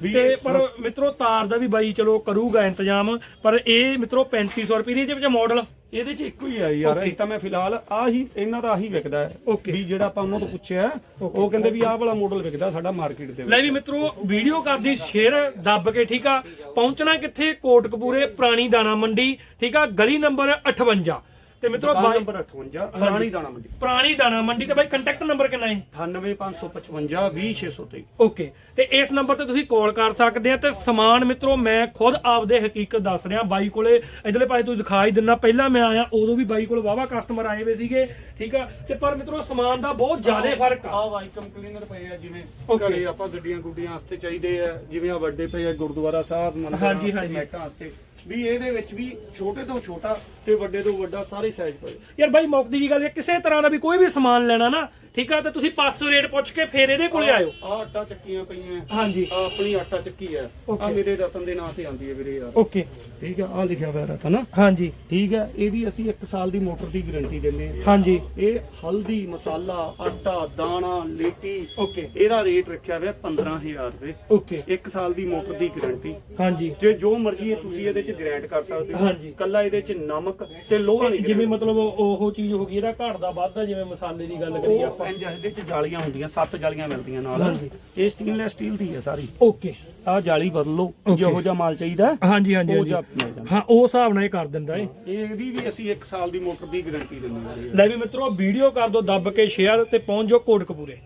ਤੇ ਪਰ ਮਿੱਤਰੋ ਤਾਰ ਦਾ ਵੀ ਬਾਈ ਚਲੋ ਕਰੂਗਾ ਇੰਤਜ਼ਾਮ ਪਰ ਇਹ ਮਿੱਤਰੋ 3500 ਰੁਪਏ ਦੀ ਇਹਦੇ ਵਿੱਚ ਮਾਡਲ ਇਹਦੇ ਚ ਇੱਕੋ ਹੀ ਹੈ ਯਾਰ. ਇਹ ਤਾਂ ਮੈਂ ਫਿਲਹਾਲ ਆਹੀ ਇਹਨਾਂ ਦਾ ਆਹੀ ਵਿਕਦਾ ਹੈ. ਵੀ ਜਿਹੜਾ ਆਪਾਂ ਉਹਨਾਂ ਤੋਂ ਪੁੱਛਿਆ ਉਹ ਕਹਿੰਦੇ ਵੀ ਆਹ ਵਾਲਾ ਮਾਡਲ ਵਿਕਦਾ ਸਾਡਾ ਮਾਰਕੀਟ ਦੇ ਲੈ ਵਿੱਚ। ਵੀ ਮਿੱਤਰੋ ਵੀਡੀਓ ਕਰਦੀ ਸ਼ੇਅਰ ਦੱਬ ਕੇ ਠੀਕ ਆ? ਪਹੁੰਚਣਾ ਕਿੱਥੇ? ਕੋਟਕਪੂਰੇ ਪੁਰਾਣੀ ਦਾਣਾ ਮੰਡੀ ਠੀਕ ਆ? ਗਲੀ ਨੰਬਰ 58 ਤੇ ਮਿੱਤਰੋ ਦੁਕਾਨ ਬਾਈ ਨੰਬਰ 58 ਪੁਰਾਣੀ ਦਾਣਾ ਮੰਡੀ। ਪੁਰਾਣੀ ਦਾਣਾ ਮੰਡੀ ਤੇ ਬਾਈ ਕੰਟੈਕਟ ਨੰਬਰ ਕਿੰਨਾ ਹੈ? 98555 20623 ਓਕੇ ਤੇ ਇਸ ਨੰਬਰ ਤੇ ਤੁਸੀਂ ਕਾਲ ਕਰ ਸਕਦੇ ਆ ਤੇ ਸਮਾਨ ਮਿੱਤਰੋ ਮੈਂ ਖੁਦ ਆਪਦੇ ਹਕੀਕਤ ਦੱਸ ਰਿਹਾ ਬਾਈ ਕੋਲੇ ਇਧਰਲੇ ਪਾਸੇ ਤੁਸੀਂ ਦਿਖਾ ਹੀ ਦਿੰਨਾ ਪਹਿਲਾਂ ਮੈਂ ਆਇਆ ਉਦੋਂ ਵੀ ਬਾਈ ਕੋਲ ਵਾਵਾ ਕਸਟਮਰ ਆਏ ਹੋਏ ਸੀਗੇ ਠੀਕ ਆ? ਤੇ ਪਰ ਮਿੱਤਰੋ ਸਮਾਨ ਦਾ ਬਹੁਤ ਜ਼ਿਆਦਾ ਫ਼ਰਕ ਆ। ਆ ਵਾਈਕਮ ਕਲੀਨਰ ਪਏ ਆ ਜਿਵੇਂ Okay. ਘਰੇ ਆਪਾਂ ਗੱਡੀਆਂ ਗੁੱਡੀਆਂ ਵਾਸਤੇ ਚਾਹੀਦੇ ਆ ਜਿਵੇਂ ਆ ਵੱਡੇ ਪਏ ਆ ਗੁਰਦੁਆਰਾ ਸਾਹਿਬ ਮੰਦਿਰਾਂ ਹਾਂਜੀ, ਵਾਸਤੇ, ਹਾਂਜੀ। ਮੈਟਾਂ ਵਾਸਤੇ। ਵੀ ਇਹਦੇ ਵਿੱਚ ਵੀ ਛੋਟੇ ਤੋਂ ਛੋਟਾ ਤੇ ਵੱਡੇ ਤੋਂ ਵੱਡਾ ਸਾਰੇ ਸਾਈਜ਼ ਪਏ। ਯਾਰ ਬਾਈ ਮੁੱਕਦੀ ਜੀ ਗੱਲ ਇਹ ਕਿਸੇ ਤਰ੍ਹਾਂ ਦਾ ਵੀ ਕੋਈ ਵੀ ਸਮਾਨ ਲੈਣਾ ਨਾ ਠੀਕ ਆ ਤੇ ਤੁਸੀਂ ਪਾਸੋਂ ਰੇਟ ਪੁੱਛ ਕੇ ਫੇਰ ਇਹਦੇ ਕੋਲੇ ਆਇਓ। ਆ ਆਟਾ ਚੱਕੀਆਂ ਪਈਆਂ ਹਾਂਜੀ। ਆ ਆਪਣੀ ਆਟਾ ਚੱਕੀ ਹੈ ਆ. ਮੇਰੇ ਰਤਨ ਦੇ ਨਾਂ ਤੇ ਆਉਂਦੀ ਹੈ ਵੀਰੇ ਯਾਰ। ਓਕੇ। ਠੀਕ ਹੈ ਆ ਲਿਖਿਆ ਹੋਇਆ ਰਤਨ। ਹਾਂਜੀ। ਠੀਕ ਹੈ ਇਹਦੀ ਅਸੀਂ 1 ਸਾਲ ਦੀ ਮੋਟਰ ਦੀ ਗਾਰੰਟੀ ਦਿੰਦੇ ਹਾਂ ਹਾਂਜੀ। ਇਹ ਹਲਦੀ ਮਸਾਲਾ ਆਟਾ ਦਾਣਾ ਲੇਟੀ ਓਕੇ। ਇਹਦਾ ਰੇਟ ਰੱਖਿਆ ਹੋਇਆ 15000 ਰੁਪਏ। ਓਕੇ। 1 ਸਾਲ ਦੀ ਮੋਟਰ ਦੀ ਗਾਰੰਟੀ। ਹਾਂਜੀ। ਜੇ ਜੋ ਮਰਜ਼ੀ ਹੈ ਤੁਸੀਂ ਇਹਦੇ ਚ ਗ੍ਰੈਂਡ ਕਰ ਸਕਦੇ ਹੋ। ਹਾਂਜੀ। ਕੱਲਾ ਇਹਦੇ ਚ ਨਮਕ ਤੇ ਲੋਹਾ ਨਹੀਂ ਜਿਵੇਂ ਮਤਲਬ ਉਹ ਚੀਜ਼ ਹੋ ਗਈ ਇਹਦਾ ਘਟ ਦਾ ਵੱਧਦਾ ਜਿਵੇਂ ਮਸਾਲੇ ਦੀ ਗੱਲ ਉਹ ਆਪਾਂ। ਇੰਜ ਇਹਦੇ ਚ ਜਾਲੀਆਂ ਹੁੰਦੀਆਂ ਸੱਤ ਜਾਲੀਆਂ ਮਿਲਦੀਆਂ ਨਾਲ। ਹਾਂਜੀ। ਇਹ ਸਟੇਨਲੈਸ ਸਟੀਲ ਦੀ ਹੈ ਸਾਰੀ। ਓਕੇ। ਆ ਜਾਲੀ ਬਦਲ ਲਓ Okay. ਜਿਹੋ ਜਿਹਾ ਮਾਲ ਚਾਹੀਦਾ ਹੈ, ਹਾਂਜੀ ਹਾਂਜੀ। ਉਹ ਮਿਲ ਜਾਂਦਾ। ਹਾਂ ਉਹ ਹਿਸਾਬ ਨਾਲ ਇਹ ਕਰ ਦਿੰਦਾ ਏ ਇਹਦੀ ਵੀ ਅਸੀਂ 1 ਸਾਲ ਦੀ ਮੋਟਰ ਦੀ ਗਾਰੰਟੀ ਦਿੰਦੇ ਹਾਂ। ਲੈ ਵੀ ਮਿੱਤਰੋ ਵੀਡੀਓ ਕਰ ਦਿਓ ਦੱਬ ਕੇ ਸ਼ੇਅਰ ਤੇ ਪਹੁੰਚ ਜਾਓ ਕੋਟਕਪੂਰੇ।